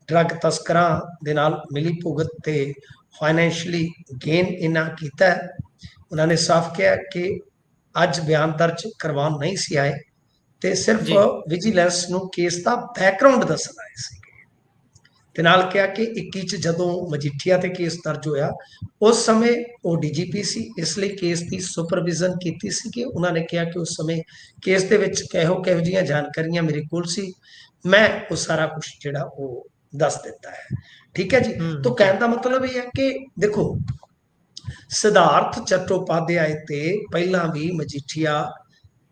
B: ਡਰੱਗ ਤਸਕਰਾਂ ਦੇ ਨਾਲ ਮਿਲੀ ਭੁਗਤ ਤੇ ਫਾਈਨੈਂਸ਼ੀਅਲੀ ਗੇਨ ਇਹਨਾਂ ਕੀਤਾ ਹੈ। ਉਹਨਾਂ ਨੇ ਸਾਫ਼ ਕਿਹਾ ਕਿ ਅੱਜ ਬਿਆਨ ਦਰਜ ਕਰਵਾਉਣ ਨਹੀਂ ਸੀ ਆਏ ਤੇ ਸਿਰਫ। ਵਿਜੀਲੈਂਸ ਨੂੰ ਕੇਸ ਦਾ ਬੈਕਗ੍ਰਾਉਂਡ ਦੱਸਣ ਸੀ ਤੇ ਨਾਲ ਕਿਹਾ ਕਿ 21 ਚ ਜਦੋਂ ਮਜੀਠੀਆ ਤੇ ਕੇਸ ਦਰਜ ਹੋਇਆ ਉਸ ਸਮੇਂ ਉਹ ਡੀਜੀਪੀ ਸੀ ਇਸ ਲਈ ਕੇਸ ਦੀ ਸੁਪਰਵਿਜ਼ਨ ਕੀਤੀ ਸੀ ਕਿ ਉਹਨਾਂ ਨੇ ਕਿਹਾ ਕਿ ਉਸ ਸਮੇਂ ਕੇਸ ਦੇ ਵਿੱਚ ਕਿਹੋ ਕਿਹੋ ਜੀਆਂ ਜਾਣਕਾਰੀਆਂ ਮੇਰੇ ਕੋਲ ਸੀ ਮੈਂ ਉਹ ਸਾਰਾ ਕੁਝ ਜਿਹੜਾ ਉਹ ਦੱਸ ਦਿੱਤਾ ਹੈ। ਠੀਕ ਹੈ ਜੀ? ਤਾਂ ਕਹਿਣ ਦਾ ਮਤਲਬ ਇਹ ਹੈ ਕਿ ਦੇਖੋ ਸਿਧਾਰਥ ਚਟੋਪਾਧਿਆਏ ਤੇ ਪਹਿਲਾਂ ਵੀ ਮਜੀਠੀਆ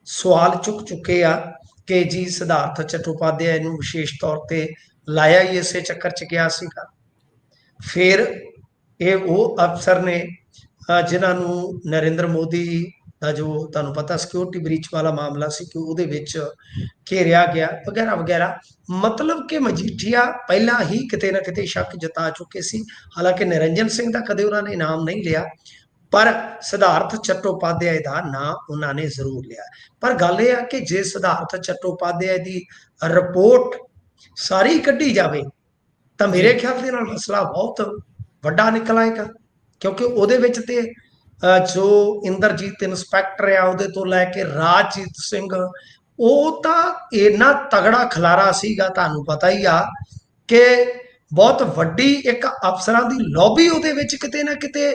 B: ਸਵਾਲ ਚੁੱਕ ਚੁੱਕੇ ਆ ਕਿ ਜੀ ਸਿਧਾਰਥ ਚਟੋਪਾਧਿਆਏ ਨੂੰ ਵਿਸ਼ੇਸ਼ ਤੌਰ ਤੇ ਲਾਇਆ ਹੀ ਇਸੇ ਚੱਕਰ ਚ ਗਿਆ ਸੀਗਾ। ਫਿਰ ਇਹ ਉਹ ਅਫਸਰ ਨੇ, ਅਹ ਜਿਨ੍ਹਾਂ ਨੂੰ ਨਰਿੰਦਰ ਮੋਦੀ ਦਾ ਜੋ ਤੁਹਾਨੂੰ ਪਤਾ ਸਿਕਿਉਰਿਟੀ ਬ੍ਰੀਚ ਵਾਲਾ ਮਾਮਲਾ ਸੀ ਕਿ ਉਹਦੇ ਵਿੱਚ ਘੇਰਿਆ ਗਿਆ, ਵਗੈਰਾ ਵਗੈਰਾ। ਮਤਲਬ ਕਿ ਮਜੀਠੀਆ ਪਹਿਲਾਂ ਹੀ ਕਿਤੇ ਨਾ ਕਿਤੇ ਸ਼ੱਕ ਜਤਾ ਚੁੱਕੇ ਸੀ। ਹਾਲਾਂਕਿ ਨਿਰੰਜਨ ਸਿੰਘ ਦਾ ਕਦੇ ਉਹਨਾਂ ਨੇ ਨਾਮ ਨਹੀਂ ਲਿਆ, ਪਰ ਸਿਧਾਰਥ ਚਟੋਪਾਧਿਆਏ ਦਾ ਨਾਂ ਉਹਨਾਂ ਨੇ ਜ਼ਰੂਰ ਲਿਆ। ਪਰ ਗੱਲ ਇਹ ਆ ਕਿ ਜੇ ਸਿਧਾਰਥ ਚਟੋਪਾਧਿਆਏ ਦੀ ਰਿਪੋਰਟ ਸਾਰੀ ਕੱਢੀ ਜਾਵੇ ਤਾਂ ਮੇਰੇ ਖਿਆਲ ਦੇ ਨਾਲ ਮਸਲਾ ਬਹੁਤ ਵੱਡਾ ਨਿਕਲ ਆਏਗਾ। ਕਿਉਂਕਿ ਉਹਦੇ ਵਿੱਚ ਤੇ ਜੋ ਇੰਦਰਜੀਤ ਇਨਸਪੈਕਟਰ ਆ ਉਹਦੇ ਤੋਂ ਲੈ ਕੇ ਰਾਜਜੀਤ ਸਿੰਘ ਉਹ ਤਾਂ ਇੰਨਾ ਤਗੜਾ ਖਲਾਰਾ ਸੀਗਾ ਤੁਹਾਨੂੰ ਪਤਾ ਹੀ ਆ ਕਿ ਬਹੁਤ ਵੱਡੀ ਇੱਕ ਅਫਸਰਾਂ ਦੀ ਲੌਬੀ ਉਹਦੇ ਵਿੱਚ ਕਿਤੇ ਨਾ ਕਿਤੇ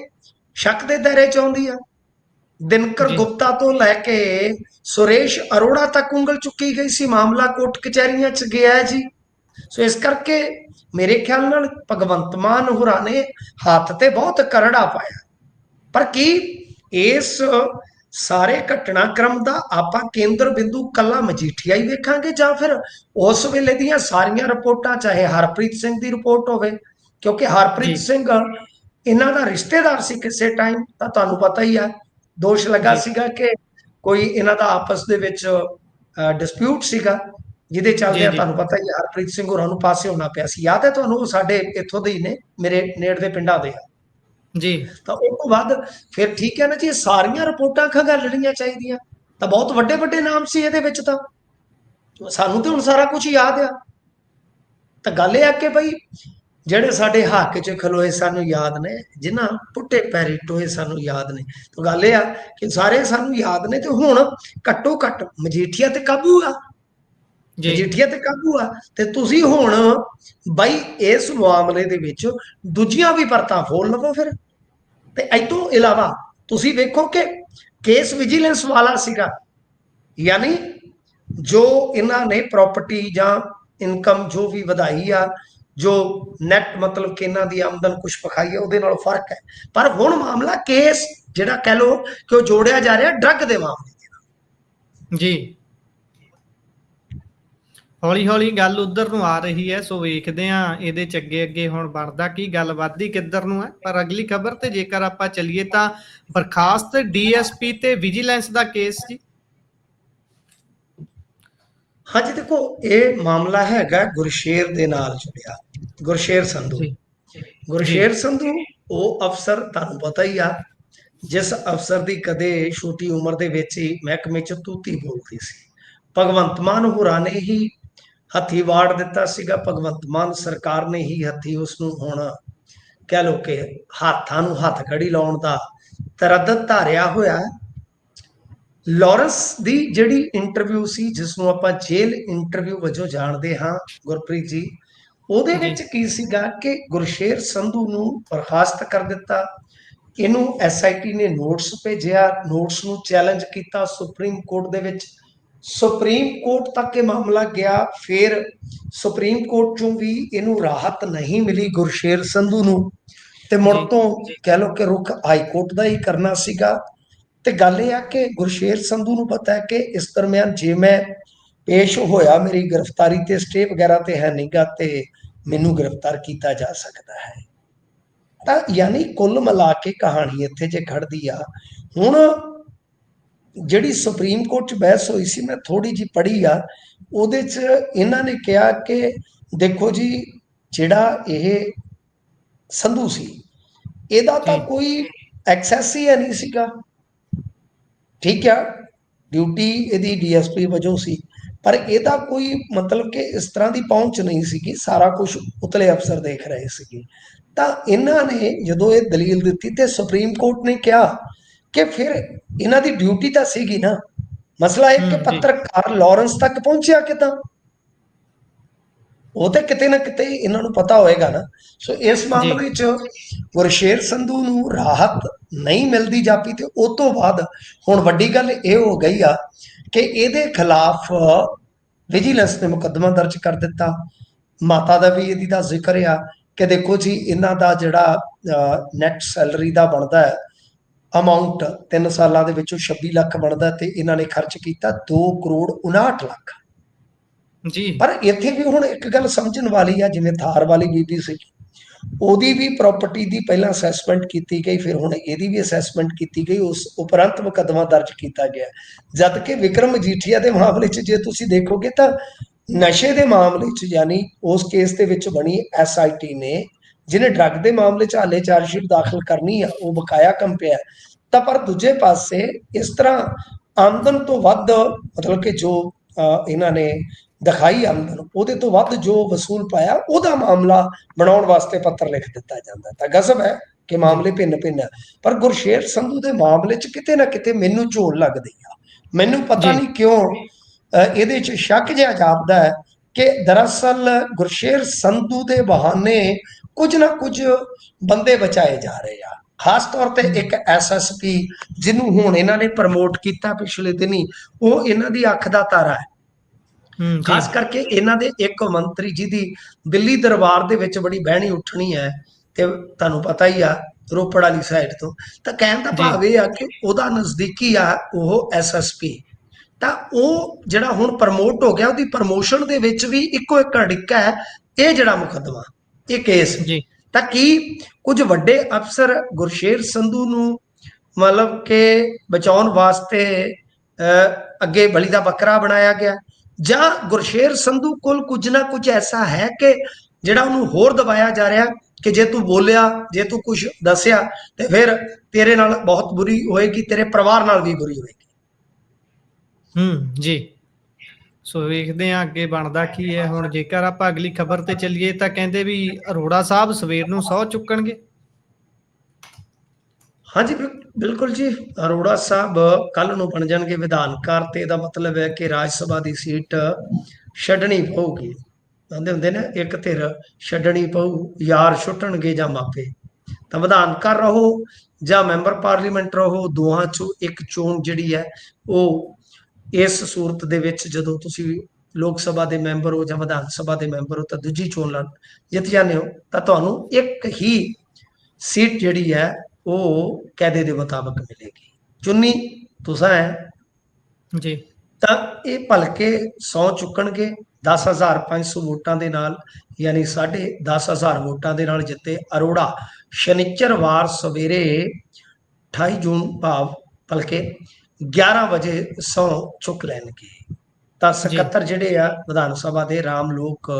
B: ਸ਼ੱਕ ਦੇ ਦਾਇਰੇ ਚ ਆਉਂਦੀ ਆ। ਦਿਨਕਰ। ਗੁਪਤਾ ਤੋਂ ਲੈ ਕੇ ਸੁਰੇਸ਼ ਅਰੋੜਾ ਤੱਕ ਉਂਗਲ ਚੁੱਕੀ ਗਈ ਸੀ ਮਾਮਲਾ ਕੋਰਟ ਕਚਹਿਰੀਆਂ ਚ ਗਿਆ ਜੀ। ਸੋ ਇਸ ਕਰਕੇ ਮੇਰੇ ਖਿਆਲ ਨਾਲ ਭਗਵੰਤ ਮਾਨ ਹੋਰਾਂ ਨੇ ਹੱਥ ਤੇ ਬਹੁਤ ਕਰੜਾ ਪਾਇਆ ਪਰ ਕੀ ਇਸ ਸਾਰੇ ਘਟਨਾਕ੍ਰਮ ਦਾ ਆਪਾਂ ਕੇਂਦਰ ਬਿੰਦੂ ਕੱਲਾ ਮਜੀਠੀਆ ਹੀ ਵੇਖਾਂਗੇ ਜਾਂ ਫਿਰ ਉਸ ਵੇਲੇ ਦੀਆਂ ਸਾਰੀਆਂ ਰਿਪੋਰਟਾਂ ਚਾਹੇ ਹਰਪ੍ਰੀਤ ਸਿੰਘ ਦੀ ਰਿਪੋਰਟ ਹੋਵੇ ਕਿਉਂਕਿ ਹਰਪ੍ਰੀਤ। ਸਿੰਘ ਇਹਨਾਂ ਦਾ ਰਿਸ਼ਤੇਦਾਰ ਸੀ ਕਿਸੇ ਟਾਈਮ ਤਾਂ ਤੁਹਾਨੂੰ ਪਤਾ ਹੀ ਆ ਦੋਸ਼ ਲੱਗਾ। ਸੀਗਾ ਕਿ ਕੋਈ ਇਹਨਾਂ ਦਾ ਆਪਸ ਦੇ ਵਿੱਚ ਡਿਸਪਿਊਟ ਸੀਗਾ ਜਿਹਦੇ ਚੱਲਦੇ ਆ। ਤੁਹਾਨੂੰ ਪਤਾ ਹੀ ਹਰਪ੍ਰੀਤ ਸਿੰਘ ਹੋਰਾਂ ਨੂੰ ਪਾਸੇ ਹੋਣਾ ਪਿਆ ਸੀ। ਯਾਦ ਹੈ ਤੁਹਾਨੂੰ? ਉਹ ਸਾਡੇ ਇੱਥੋਂ ਦੇ ਹੀ ਨੇ ਮੇਰੇ ਨੇੜ ਦੇ ਪਿੰਡਾਂ ਦੇ। ਆ
A: ਜੀ।
B: ਤਾਂ ਉਹ ਤੋਂ ਬਾਅਦ ਫਿਰ ਠੀਕ ਹੈ ਨਾ ਜੀ ਸਾਰੀਆਂ ਰਿਪੋਰਟਾਂ ਖੰਗਾਲਣੀਆਂ ਚਾਹੀਦੀਆਂ। ਤਾਂ ਬਹੁਤ ਵੱਡੇ ਵੱਡੇ ਨਾਮ ਸੀ ਇਹਦੇ ਵਿੱਚ ਤਾਂ। ਸਾਨੂੰ ਤੇ ਹੁਣ ਸਾਰਾ ਕੁਝ ਯਾਦ ਆ। ਤਾਂ ਗੱਲ ਇਹ ਆ ਕਿ ਭਈ ਜਿਹੜੇ ਸਾਡੇ ਹੱਕ 'ਚ ਖਲੋਏ ਸਾਨੂੰ ਯਾਦ ਨੇ ਜਿਨ੍ਹਾਂ ਪੁੱਟੇ ਪੈਰੀ ਟੋਏ ਸਾਨੂੰ ਯਾਦ ਨੇ। ਤਾਂ ਗੱਲ ਇਹ ਆ ਕਿ ਸਾਰੇ ਸਾਨੂੰ ਯਾਦ ਨੇ ਤੇ ਹੁਣ ਘੱਟੋ ਘੱਟ ਮਜੀਠੀਆ ਤੇ ਕਾਬੂ ਆ। ਮਜੀਠੀਆ ਤੇ ਕਾਬੂ ਆ? ਤੇ ਤੁਸੀਂ ਹੁਣ ਬਾਈ ਇਸ ਮਾਮਲੇ ਦੇ ਵਿੱਚ ਦੂਜੀਆਂ ਵੀ ਪਰਤਾਂ ਫੋਲ ਲਵੋ ਫਿਰ। ਤੇ ਇਹ ਤੋਂ ਇਲਾਵਾ ਤੁਸੀਂ ਵੇਖੋ ਕਿ ਕੇਸ ਵਿਜੀਲੈਂਸ ਵਾਲਾ ਸੀਗਾ। ਯਾਨੀ ਜੋ ਇਹਨਾਂ ਨੇ ਪ੍ਰਾਪਰਟੀ ਜਾਂ ਇਨਕਮ ਜੋ ਵੀ ਵਧਾਈ ਆ ਜੋ ਨੈਟ ਮਤਲਬ ਕਿ ਇਹਨਾਂ ਦੀ ਆਮਦਨ ਕੁਝ ਪਖਾਈ ਹੈ ਉਹਦੇ ਨਾਲ ਫ਼ਰਕ ਹੈ। ਪਰ ਹੁਣ ਮਾਮਲਾ ਕੇਸ ਜਿਹੜਾ ਕਹਿ ਲੋ ਕਿ ਉਹ ਜੋੜਿਆ ਜਾ ਰਿਹਾ ਡਰੱਗ ਦੇ ਮਾਮਲੇ ਦੇ ਨਾਲ।
A: ਜੀ। ਹੌਲੀ ਹੌਲੀ ਗੱਲ ਉਧਰ ਨੂੰ ਆ ਰਹੀ ਹੈ ਸੋ ਵੇਖਦੇ ਆ ਇਹਦੇ ਚ ਅੱਗੇ ਹੁਣ ਬਣਦਾ ਕੀ ਗੱਲ ਵੱਧਦੀ ਕਿੱਧਰ ਨੂੰ ਹੈ। ਪਰ ਅਗਲੀ ਖਬਰ ਤੇ ਜੇਕਰ ਆਪਾਂ ਚੱਲੀਏ ਤਾਂ ਬਰਖਾਸਤ ਡੀਐਸਪੀ ਤੇ ਵਿਜੀਲੈਂਸ ਦਾ ਕੇਸ ਜੀ।
B: ਹਾਂਜੀ ਦੇਖੋ ਇਹ ਮਾਮਲਾ ਹੈਗਾ ਗੁਰਸ਼ੇਰ ਦੇ ਨਾਲ ਜੁੜਿਆ ਗੁਰਸ਼ੇਰ ਸੰਧੂ। ਗੁਰਸ਼ੇਰ ਸੰਧੂ ਉਹ ਅਫਸਰ ਤੁਹਾਨੂੰ ਪਤਾ ਹੀ ਆ ਜਿਸ ਅਫਸਰ ਦੀ ਕਦੇ ਛੋਟੀ ਉਮਰ ਦੇ ਵਿੱਚ ਹੀ ਮਹਿਕਮੇ ਚ ਤੂਤੀ ਬੋਲਦੀ ਸੀ। ਭਗਵੰਤ ਮਾਨ ਹੋਰਾਂ ਨੇ ਹੀ ਹੱਥੀ ਵਾੜ ਦਿੱਤਾ ਸੀਗਾ ਭਗਵੰਤ ਮਾਨ ਸਰਕਾਰ ਨੇ ਹੀ ਹੱਥੀ ਉਸ ਨੂੰ ਹੁਣ ਕਹਿ ਲੋ ਕਿ ਹੱਥਾਂ ਨੂੰ ਹੱਥ ਕੜੀ ਲਾਉਣ ਦਾ ਤਰਦਦ ਧਾਰਿਆ ਹੋਇਆ ਲਾਰੈਂਸ ਦੀ ਜਿਹੜੀ ਇੰਟਰਵਿਊ ਸੀ ਜਿਸ ਨੂੰ ਆਪਾਂ ਜੇਲ੍ਹ ਇੰਟਰਵਿਊ ਵਜੋਂ ਜਾਣਦੇ ਹਾਂ ਗੁਰਪ੍ਰੀਤ ਜੀ ਉਹਦੇ। ਵਿੱਚ ਕੀ ਸੀਗਾ ਕਿ ਗੁਰਸ਼ੇਰ ਸੰਧੂ ਨੂੰ ਬਰਖਾਸਤ ਕਰ ਦਿੱਤਾ ਇਹਨੂੰ ਐਸਆਈਟੀ ਨੇ ਨੋਟਿਸ ਭੇਜਿਆ ਨੋਟਿਸ ਨੂੰ ਚੈਲੰਜ ਕੀਤਾ ਸੁਪਰੀਮ ਕੋਰਟ ਦੇ ਵਿੱਚ ਸੁਪਰੀਮ ਕੋਰਟ ਤੱਕ ਇਹ ਮਾਮਲਾ ਗਿਆ ਫਿਰ ਸੁਪਰੀਮ ਕੋਰਟ ਚੋਂ ਵੀ ਇਹਨੂੰ ਰਾਹਤ ਨਹੀਂ ਮਿਲੀ ਗੁਰਸ਼ੇਰ ਸੰਧੂ ਨੂੰ। ਤੇ ਮੁੜ। ਤੋਂ ਕਹਿ ਲਓ ਕਿ ਰੁਖ ਹਾਈ ਕੋਰਟ ਦਾ ਹੀ ਕਰਨਾ ਸੀਗਾ। ਤੇ ਗੱਲ ਇਹ ਆ ਕਿ ਗੁਰਸ਼ੇਰ ਸੰਧੂ ਨੂੰ ਪਤਾ ਹੈ ਕਿ ਇਸ ਦਰਮਿਆਨ ਜੇ ਮੈਂ ਪੇਸ਼ ਹੋਇਆ ਮੇਰੀ ਗ੍ਰਿਫਤਾਰੀ ਤੇ ਸਟੇ ਵਗੈਰਾ ਤੇ ਹੈ ਨਹੀਂਗਾ ਤੇ ਮੈਨੂੰ ਗ੍ਰਿਫਤਾਰ ਕੀਤਾ ਜਾ ਸਕਦਾ ਹੈ। ਤਾਂ ਯਾਨੀ ਕੁੱਲ ਮਿਲਾ ਕੇ ਕਹਾਣੀ ਇੱਥੇ ਜੇ ਖੜਦੀ ਆ ਹੁਣ ਜਿਹੜੀ ਸੁਪਰੀਮ ਕੋਰਟ ਚ ਬਹਿਸ ਹੋਈ ਸੀ ਮੈਂ ਥੋੜੀ ਜੀ ਪੜ੍ਹੀ ਆ ਉਹਦੇ ਚ ਇਹਨਾਂ ਨੇ ਕਿਹਾ ਕਿ ਦੇਖੋ ਜੀ ਜਿਹੜਾ ਇਹ ਸੰਧੂ ਸੀ ਇਹਦਾ ਤਾਂ। ਕੋਈ ਐਕਸੈਸ ਹੀ ਹੈ ਨਹੀਂ ਸੀਗਾ ਠੀਕ ਆ ਡਿਊਟੀ ਇਹਦੀ ਡੀਐਸਪੀ ਵਜੋਂ ਸੀ ਪਰ ਇਹਦਾ ਕੋਈ ਮਤਲਬ ਕਿ ਇਸ ਤਰ੍ਹਾਂ ਦੀ ਪਹੁੰਚ ਨਹੀਂ ਸੀਗੀ ਸਾਰਾ ਕੁਝ ਉਤਲੇ ਅਫਸਰ ਦੇਖ ਰਹੇ ਸੀਗੇ ਤਾਂ ਇਹਨਾਂ ਨੇ ਜਦੋਂ ਇਹ ਦਲੀਲ ਦਿੱਤੀ ਤੇ ਸੁਪਰੀਮ ਕੋਰਟ ਨੇ ਕਿਹਾ ਕਿ ਫਿਰ ਇਹਨਾਂ ਦੀ ਡਿਊਟੀ ਤਾਂ ਸੀਗੀ ਨਾ। ਮਸਲਾ ਇਹ ਕਿ। ਪੱਤਰਕਾਰ ਲਾਰੈਂਸ ਤੱਕ ਪਹੁੰਚਿਆ ਕਿਦਾਂ? ਉਹ ਤੇ ਕਿਤੇ ਨਾ ਕਿਤੇ ਇਹਨਾਂ ਨੂੰ ਪਤਾ ਹੋਏਗਾ ਨਾ। ਸੋ ਇਸ ਮਾਮਲੇ 'ਚ ਗੁਰਸ਼ੇਰ ਸੰਧੂ ਨੂੰ ਰਾਹਤ ਨਹੀਂ ਮਿਲਦੀ ਜਾਪੀ ਤੇ ਉਸ ਤੋਂ ਬਾਅਦ ਹੁਣ ਵੱਡੀ ਗੱਲ ਇਹ ਹੋ ਗਈ ਆ ਕਿ ਇਹਦੇ ਖਿਲਾਫ ਵਿਜੀਲੈਂਸ ਨੇ ਮੁਕੱਦਮਾ ਦਰਜ ਕਰ ਦਿੱਤਾ। ਮਾਤਾ ਦਾ ਵੀ ਇਹਦੀ ਦਾ ਜ਼ਿਕਰ ਆ ਕਿ ਦੇਖੋ ਜੀ ਇਹਨਾਂ ਦਾ ਜਿਹੜਾ ਨੈਟ ਸੈਲਰੀ ਦਾ ਬਣਦਾ ਹੈ ਅਮਾਉਂਟ 3 ਸਾਲਾਂ ਦੇ ਵਿੱਚੋਂ 26 ਲੱਖ ਬਣਦਾ ਤੇ ਇਹਨਾਂ ਨੇ ਖਰਚ ਕੀਤਾ 2 ਕਰੋੜ 59 ਲੱਖ।
A: ਜੀ।
B: ਪਰ ਇੱਥੇ ਵੀ ਹੁਣ ਇੱਕ ਗੱਲ ਸਮਝਣ ਵਾਲੀ ਆ ਜਿਵੇਂ ਥਾਰ ਵਾਲੀ ਬੀਬੀ ਸੀ ਉਹਦੀ ਵੀ ਪ੍ਰਾਪਰਟੀ ਦੀ ਪਹਿਲਾਂ ਅਸੈਸਮੈਂਟ ਕੀਤੀ ਗਈ ਫਿਰ ਹੁਣ ਇਹਦੀ ਵੀ ਅਸੈਸਮੈਂਟ ਕੀਤੀ ਗਈ ਉਸ ਉਪਰੰਤ ਮੁਕੱਦਮਾ ਦਰਜ ਕੀਤਾ ਗਿਆ। ਜਦ ਕਿ ਵਿਕਰਮ ਮਜੀਠੀਆ ਦੇ ਮਾਮਲੇ 'ਚ ਜੇ ਤੁਸੀਂ ਦੇਖੋਗੇ ਤਾਂ ਨਸ਼ੇ ਦੇ ਮਾਮਲੇ 'ਚ ਯਾਨੀ ਉਸ ਕੇਸ ਦੇ ਵਿੱਚ ਬਣੀ ਐਸਆਈਟੀ ਨੇ ਜਿਹਨੇ ਡਰੱਗ ਦੇ ਮਾਮਲੇ 'ਚ ਹਾਲੇ ਚਾਰਜ ਸ਼ੀਟ ਦਾਖਲ ਕਰਨੀ ਆ ਉਹ ਬਕਾਇਆ ਕੰਮ ਪਿਆ ਤਾਂ ਪਰ ਦੂਜੇ ਪਾਸੇ ਇਸ ਤਰ੍ਹਾਂ ਆਮਦਨ ਤੋਂ ਵੱਧ ਮਤਲਬ ਕਿ ਜੋ ਇਹਨਾਂ ਨੇ ਦਿਖਾਈ ਆਮਦਨ ਉਹਦੇ ਤੋਂ ਵੱਧ ਜੋ ਵਸੂਲ ਪਾਇਆ ਉਹਦਾ ਮਾਮਲਾ ਬਣਾਉਣ ਵਾਸਤੇ ਪੱਤਰ ਲਿਖ ਦਿੱਤਾ ਜਾਂਦਾ ਤਾਂ ਗਜ਼ਬ ਹੈ ਕਿ ਮਾਮਲੇ ਭਿੰਨ ਭਿੰਨ ਹੈ। ਪਰ ਗੁਰਸ਼ੇਰ ਸੰਧੂ ਦੇ ਮਾਮਲੇ 'ਚ ਕਿਤੇ ਨਾ ਕਿਤੇ ਮੈਨੂੰ ਝੋਲ ਲੱਗਦੀ ਆ। ਮੈਨੂੰ ਪਤਾ। ਨਹੀਂ ਕਿਉਂ ਇਹਦੇ 'ਚ ਸ਼ੱਕ ਜਿਹਾ ਜਾਪਦਾ ਹੈ ਕਿ ਦਰਅਸਲ ਗੁਰਸ਼ੇਰ ਸੰਧੂ ਦੇ ਬਹਾਨੇ ਕੁਝ ਨਾ ਕੁਝ ਬੰਦੇ ਬਚਾਏ ਜਾ ਰਹੇ ਆ। ਖਾਸ ਤੌਰ ਤੇ ਇੱਕ ਐਸਐਸਪੀ ਜਿਹਨੂੰ ਹੁਣ ਇਹਨਾਂ ਨੇ ਪ੍ਰਮੋਟ ਕੀਤਾ ਪਿਛਲੇ ਦਿਨੀ ਉਹ ਇਹਨਾਂ ਦੀ ਅੱਖ ਦਾ ਤਾਰਾ ਹੈ। ਖਾਸ ਕਰਕੇ ਇਹਨਾਂ ਦੇ ਇੱਕ ਮੰਤਰੀ ਜੀ ਦੀ ਦਿੱਲੀ ਦਰਬਾਰ ਦੇ ਵਿੱਚ ਬੜੀ ਬਹਿਣੀ ਉੱਠਣੀ ਹੈ ਤੇ ਤੁਹਾਨੂੰ ਪਤਾ ਹੀ ਆ ਰੋਪੜ ਵਾਲੀ ਸਾਈਡ ਤੋਂ। ਤਾਂ ਕਹਿਣ ਦਾ। ਭਾਵ ਇਹ ਆ ਕਿ ਉਹਦਾ ਨਜ਼ਦੀਕੀ ਆ ਉਹ ਐਸਐਸਪੀ ਤਾਂ ਉਹ ਜਿਹੜਾ ਹੁਣ ਪ੍ਰਮੋਟ ਹੋ ਗਿਆ ਉਹਦੀ ਪ੍ਰਮੋਸ਼ਨ ਦੇ ਵਿੱਚ ਵੀ ਇੱਕੋ ਇੱਕ ਅੜਿੱਕਾ ਹੈ ਇਹ ਜਿਹੜਾ ਮੁਕੱਦਮਾ ਇਹ ਕੇਸ
A: ਜੀ।
B: ਤਾਂ ਕੀ ਕੁਝ ਵੱਡੇ ਅਫਸਰ ਗੁਰਸ਼ੇਰ ਸੰਧੂ ਨੂੰ ਮਤਲਬ ਕਿ ਬਚਾਉਣ ਵਾਸਤੇ ਅੱਗੇ ਬਲੀ ਦਾ ਬੱਕਰਾ ਬਣਾਇਆ ਗਿਆ? ਜਾਂ ਗੁਰਸ਼ੇਰ ਸੰਧੂ ਕੋਲ ਕੁਝ ਨਾ ਕੁਝ ਐਸਾ ਹੈ ਕਿ ਜਿਹੜਾ ਉਹਨੂੰ ਹੋਰ ਦਬਾਇਆ ਜਾ ਰਿਹਾ ਕਿ ਜੇ ਤੂੰ ਬੋਲਿਆ ਜੇ ਤੂੰ ਕੁਝ ਦੱਸਿਆ ਤੇ ਫਿਰ ਤੇਰੇ ਨਾਲ ਬਹੁਤ ਬੁਰੀ ਹੋਏਗੀ ਤੇਰੇ ਪਰਿਵਾਰ ਨਾਲ ਵੀ ਬੁਰੀ ਹੋਏਗੀ।
A: ਹੂੰ, ਜੀ। ਸੋ ਵੇਖਦੇ ਹਾਂ ਅੱਗੇ ਬਣਦਾ ਕੀ ਹੈ। ਹੁਣ ਜੇਕਰ ਆਪਾਂ ਅਗਲੀ ਖਬਰ ਤੇ ਚੱਲੀਏ ਤਾਂ ਕਹਿੰਦੇ ਵੀ ਅਰੋੜਾ ਸਾਹਿਬ ਸਵੇਰ ਨੂੰ ਸਹੁੰ ਚੁੱਕਣਗੇ।
B: ਹਾਂਜੀ ਬਿਲਕੁਲ ਜੀ। ਅਰੋੜਾ ਸਾਹਿਬ ਕੱਲ ਨੂੰ ਬਣ ਜਾਣਗੇ ਵਿਧਾਨਕਾਰ ਤੇ ਇਹਦਾ ਮਤਲਬ ਹੈ ਕਿ ਰਾਜ ਸਭਾ ਦੀ ਸੀਟ ਛੱਡਣੀ ਪਊਗੀ। ਕਹਿੰਦੇ ਹੁੰਦੇ ਨੇ, ਇੱਕ ਧਿਰ ਛੱਡਣੀ ਪਊ, ਯਾਰ ਛੁੱਟਣਗੇ ਜਾਂ ਮਾਪੇ। ਤਾਂ ਵਿਧਾਨਕਾਰ ਰਹੋ ਜਾਂ ਮੈਂਬਰ ਪਾਰਲੀਮੈਂਟ ਰਹੋ, ਦੋਹਾਂ ਚੋਂ ਇੱਕ ਚੋਣ ਜਿਹੜੀ ਹੈ, ਉਹ ਇਸ ਸੂਰਤ ਦੇ ਵਿੱਚ ਜਦੋਂ ਤੁਸੀਂ ਲੋਕ ਸਭਾ ਦੇ ਮੈਂਬਰ ਹੋ ਜਾਂ ਵਿਧਾਨ ਸਭਾ ਦੇ ਮੈਂਬਰ ਹੋ ਤਾਂ ਦੂਜੀ ਚੋਣ ਲੜ ਜਿੱਤ ਜਾਂਦੇ ਹੋ ਤਾਂ ਤੁਹਾਨੂੰ ਇੱਕ ਹੀ ਸੀਟ ਜਿਹੜੀ ਹੈ ਉਹ ਕਾਇਦੇ ਦੇ ਮੁਤਾਬਕ ਮਿਲੇਗੀ। ਚੁੰਨੀ ਤੁਸੀਂ ਹੈ।
A: ਜੀ।
B: ਤਾਂ ਇਹ ਭਲਕੇ 100 ਚੁੱਕਣਗੇ 10500 ਵੋਟਾਂ ਦੇ ਨਾਲ ਯਾਨੀ ਸਾਢੇ 10000 ਵੋਟਾਂ ਦੇ ਨਾਲ ਜਿੱਤੇ ਅਰੋੜਾ। ਸ਼ਨੀਚਰਵਾਰ ਸਵੇਰੇ 28 ਜੂਨ ਭਾਵ ਭਲਕੇ 11 ਵਜੇ 100 ਚੁੱਕ ਲੈਣਗੇ। ਤਾਂ ਸਕੱਤਰ ਜਿਹੜੇ ਆ ਵਿਧਾਨ ਸਭਾ ਦੇ ਰਾਮ ਲੋਕ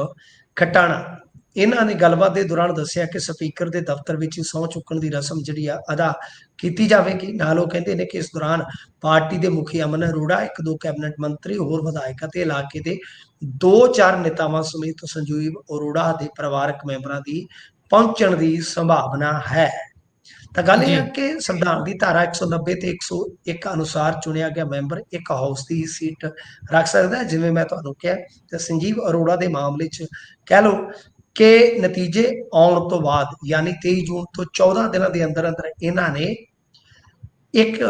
B: ਖਟਾਣਾ ਇਹਨਾਂ ਨੇ ਗੱਲਬਾਤ ਦੇ ਦੌਰਾਨ ਦੱਸਿਆ ਕਿ ਸਪੀਕਰ ਦੇ ਦਫ਼ਤਰ ਵਿੱਚ ਸਹੁੰ ਚੁੱਕਣ ਦੀ ਰਸਮ ਜਿਹੜੀ ਆ ਅਦਾ ਕੀਤੀ ਜਾਵੇਗੀ। ਨਾਲ ਉਹ ਕਹਿੰਦੇ ਨੇ ਕਿ ਇਸ ਦੌਰਾਨ ਪਾਰਟੀ ਦੇ ਮੁਖੀ ਅਮਨ ਅਰੋੜਾ ਇੱਕ ਦੋ ਕੈਬਨਿਟ ਮੰਤਰੀ ਹੋਰ ਵਿਧਾਇਕ ਅਤੇ ਇਲਾਕੇ ਦੇ ਦੋ ਚਾਰ ਨੇਤਾਵਾਂ ਸਮੇਤ ਸੰਜੀਵ ਅਰੋੜਾ ਦੇ ਪਰਿਵਾਰਕ ਮੈਂਬਰਾਂ ਦੀ ਪਹੁੰਚਣ ਦੀ ਸੰਭਾਵਨਾ ਹੈ। ਤਾਂ ਗੱਲ ਇਹ ਹੈ। ਕਿ ਸੰਵਿਧਾਨ ਦੀ ਧਾਰਾ 190 ਤੇ 101 ਅਨੁਸਾਰ ਚੁਣਿਆ ਗਿਆ ਮੈਂਬਰ ਇੱਕ ਹਾਊਸ ਦੀ ਸੀਟ ਰੱਖ ਸਕਦਾ ਹੈ ਜਿਵੇਂ ਮੈਂ ਤੁਹਾਨੂੰ ਕਿਹਾ ਤੇ ਸੰਜੀਵ ਅਰੋੜਾ ਦੇ ਮਾਮਲੇ 'ਚ ਕਹਿ ਲਓ ਕਿ ਨਤੀਜੇ ਆਉਣ ਤੋਂ ਬਾਅਦ ਯਾਨੀ 23 ਜੂਨ ਤੋਂ 14 ਦਿਨਾਂ ਦੇ ਅੰਦਰ ਅੰਦਰ ਇਹਨਾਂ ਨੇ ਇੱਕ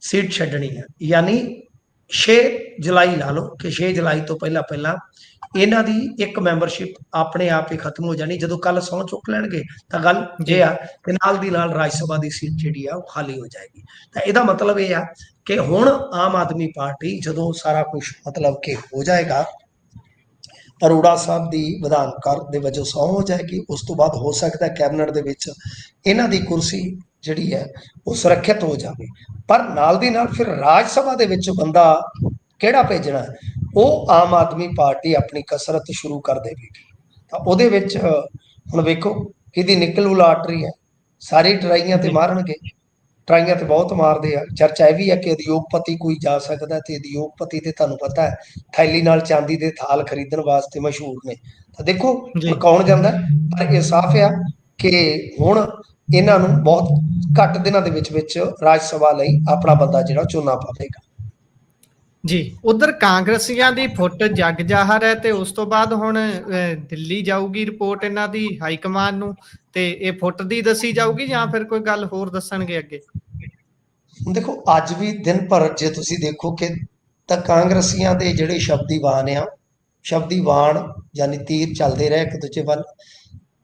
B: ਸੀਟ ਛੱਡਣੀ ਹੈ ਯਾਨੀ 6 ਜੁਲਾਈ ਲਾ ਲਓ ਕਿ 6 ਜੁਲਾਈ ਤੋਂ ਪਹਿਲਾਂ ਪਹਿਲਾਂ ਇਹਨਾਂ ਦੀ ਇੱਕ ਮੈਂਬਰਸ਼ਿਪ ਆਪਣੇ ਆਪ ਹੀ ਖਤਮ ਹੋ ਜਾਣੀ। ਜਦੋਂ ਕੱਲ ਸਹੁੰ ਚੁੱਕ ਲੈਣਗੇ ਤਾਂ ਗੱਲ ਇਹ ਆ ਕਿ ਨਾਲ ਦੀ ਨਾਲ ਰਾਜ ਸਭਾ ਦੀ ਸੀਟ ਜਿਹੜੀ ਆ ਉਹ ਖਾਲੀ ਹੋ ਜਾਏਗੀ। ਤਾਂ ਇਹਦਾ ਮਤਲਬ ਇਹ ਆ ਕਿ ਹੁਣ ਆਮ ਆਦਮੀ ਪਾਰਟੀ ਜਦੋਂ ਸਾਰਾ ਕੁਝ ਮਤਲਬ ਕਿ ਹੋ ਜਾਏਗਾ ਅਰੋੜਾ ਸਾਹਿਬ ਦੀ ਵਿਧਾਨ ਕਰ ਦੇ ਵਜੋਂ ਸਹੁੰ ਹੋ ਜਾਏਗੀ। ਉਸ ਤੋਂ ਬਾਅਦ ਹੋ ਸਕਦਾ ਕੈਬਨਿਟ ਦੇ ਵਿੱਚ ਇਹਨਾਂ ਦੀ ਕੁਰਸੀ ਜਿਹੜੀ ਹੈ ਉਹ ਸੁਰੱਖਿਅਤ ਹੋ ਜਾਵੇ ਪਰ ਨਾਲ ਦੀ ਨਾਲ ਫਿਰ ਰਾਜ ਸਭਾ ਦੇ ਵਿੱਚ ਬੰਦਾ ਕਿਹੜਾ ਭੇਜਣਾ? ਉਹ ਆਮ ਆਦਮੀ ਪਾਰਟੀ ਆਪਣੀ ਕਸਰਤ ਸ਼ੁਰੂ ਕਰ ਦੇਵੇਗੀ ਤਾਂ ਉਹਦੇ ਵਿੱਚ ਹੁਣ ਵੇਖੋ ਕਿਹਦੀ ਨਿਕਲੂ ਲਾਟਰੀ ਹੈ ਸਾਰੀ ਟਰਾਈਆਂ ਤੇ। ਮਾਰਨਗੇ ਟਰਾਈਆਂ ਤੇ ਬਹੁਤ ਮਾਰਦੇ ਆ ਚਰਚਾ ਇਹ ਵੀ ਹੈ ਕਿ ਉਦਯੋਗਪਤੀ ਕੋਈ ਜਾ ਸਕਦਾ ਤੇ ਉਦਯੋਗਪਤੀ ਤੇ ਤੁਹਾਨੂੰ ਪਤਾ ਹੈ ਥੈਲੀ ਨਾਲ ਚਾਂਦੀ ਦੇ ਥਾਲ ਖਰੀਦਣ ਵਾਸਤੇ ਮਸ਼ਹੂਰ ਨੇ ਤਾਂ ਦੇਖੋ ਕੌਣ ਜਾਂਦਾ? ਪਰ ਇਹ ਸਾਫ਼ ਆ ਕਿ ਹੁਣ ਇਹਨਾਂ ਨੂੰ ਬਹੁਤ ਘੱਟ ਦਿਨਾਂ ਦੇ ਵਿੱਚ ਵਿੱਚ ਰਾਜ ਸਭਾ ਲਈ ਆਪਣਾ ਬੰਦਾ ਜਿਹੜਾ ਚੁਣਨਾ ਪਵੇਗਾ।
A: ਜੀ ਉਧਰ ਕਾਂਗਰਸੀਆਂ ਦੀ ਫੁੱਟ ਜਗ ਜਾਹਰ ਹੈ ਤੇ ਉਸ ਤੋਂ ਬਾਅਦ ਹੁਣ ਦਿੱਲੀ ਜਾਊਗੀ ਰਿਪੋਰਟ ਇਹਨਾਂ ਦੀ ਹਾਈ ਕਮਾਨ ਨੂੰ ਤੇ ਇਹ ਫੁੱਟ ਦੀ ਦੱਸੀ ਜਾਊਗੀ ਜਾਂ ਫਿਰ ਕੋਈ ਗੱਲ ਹੋਰ ਦੱਸਣਗੇ ਅੱਗੇ?
B: ਦੇਖੋ ਅੱਜ ਵੀ ਦਿਨ ਭਰ ਜੇ ਤੁਸੀਂ ਦੇਖੋ ਕਿ ਤਾਂ ਕਾਂਗਰਸੀਆਂ ਦੇ ਜਿਹੜੇ ਸ਼ਬਦੀ ਵਾਹਨ ਆ ਸ਼ਬਦੀ ਵਾਹਨ ਯਾਨੀ ਤੀਰ ਚੱਲਦੇ ਰਹੇ ਇੱਕ ਦੂਜੇ ਵੱਲ।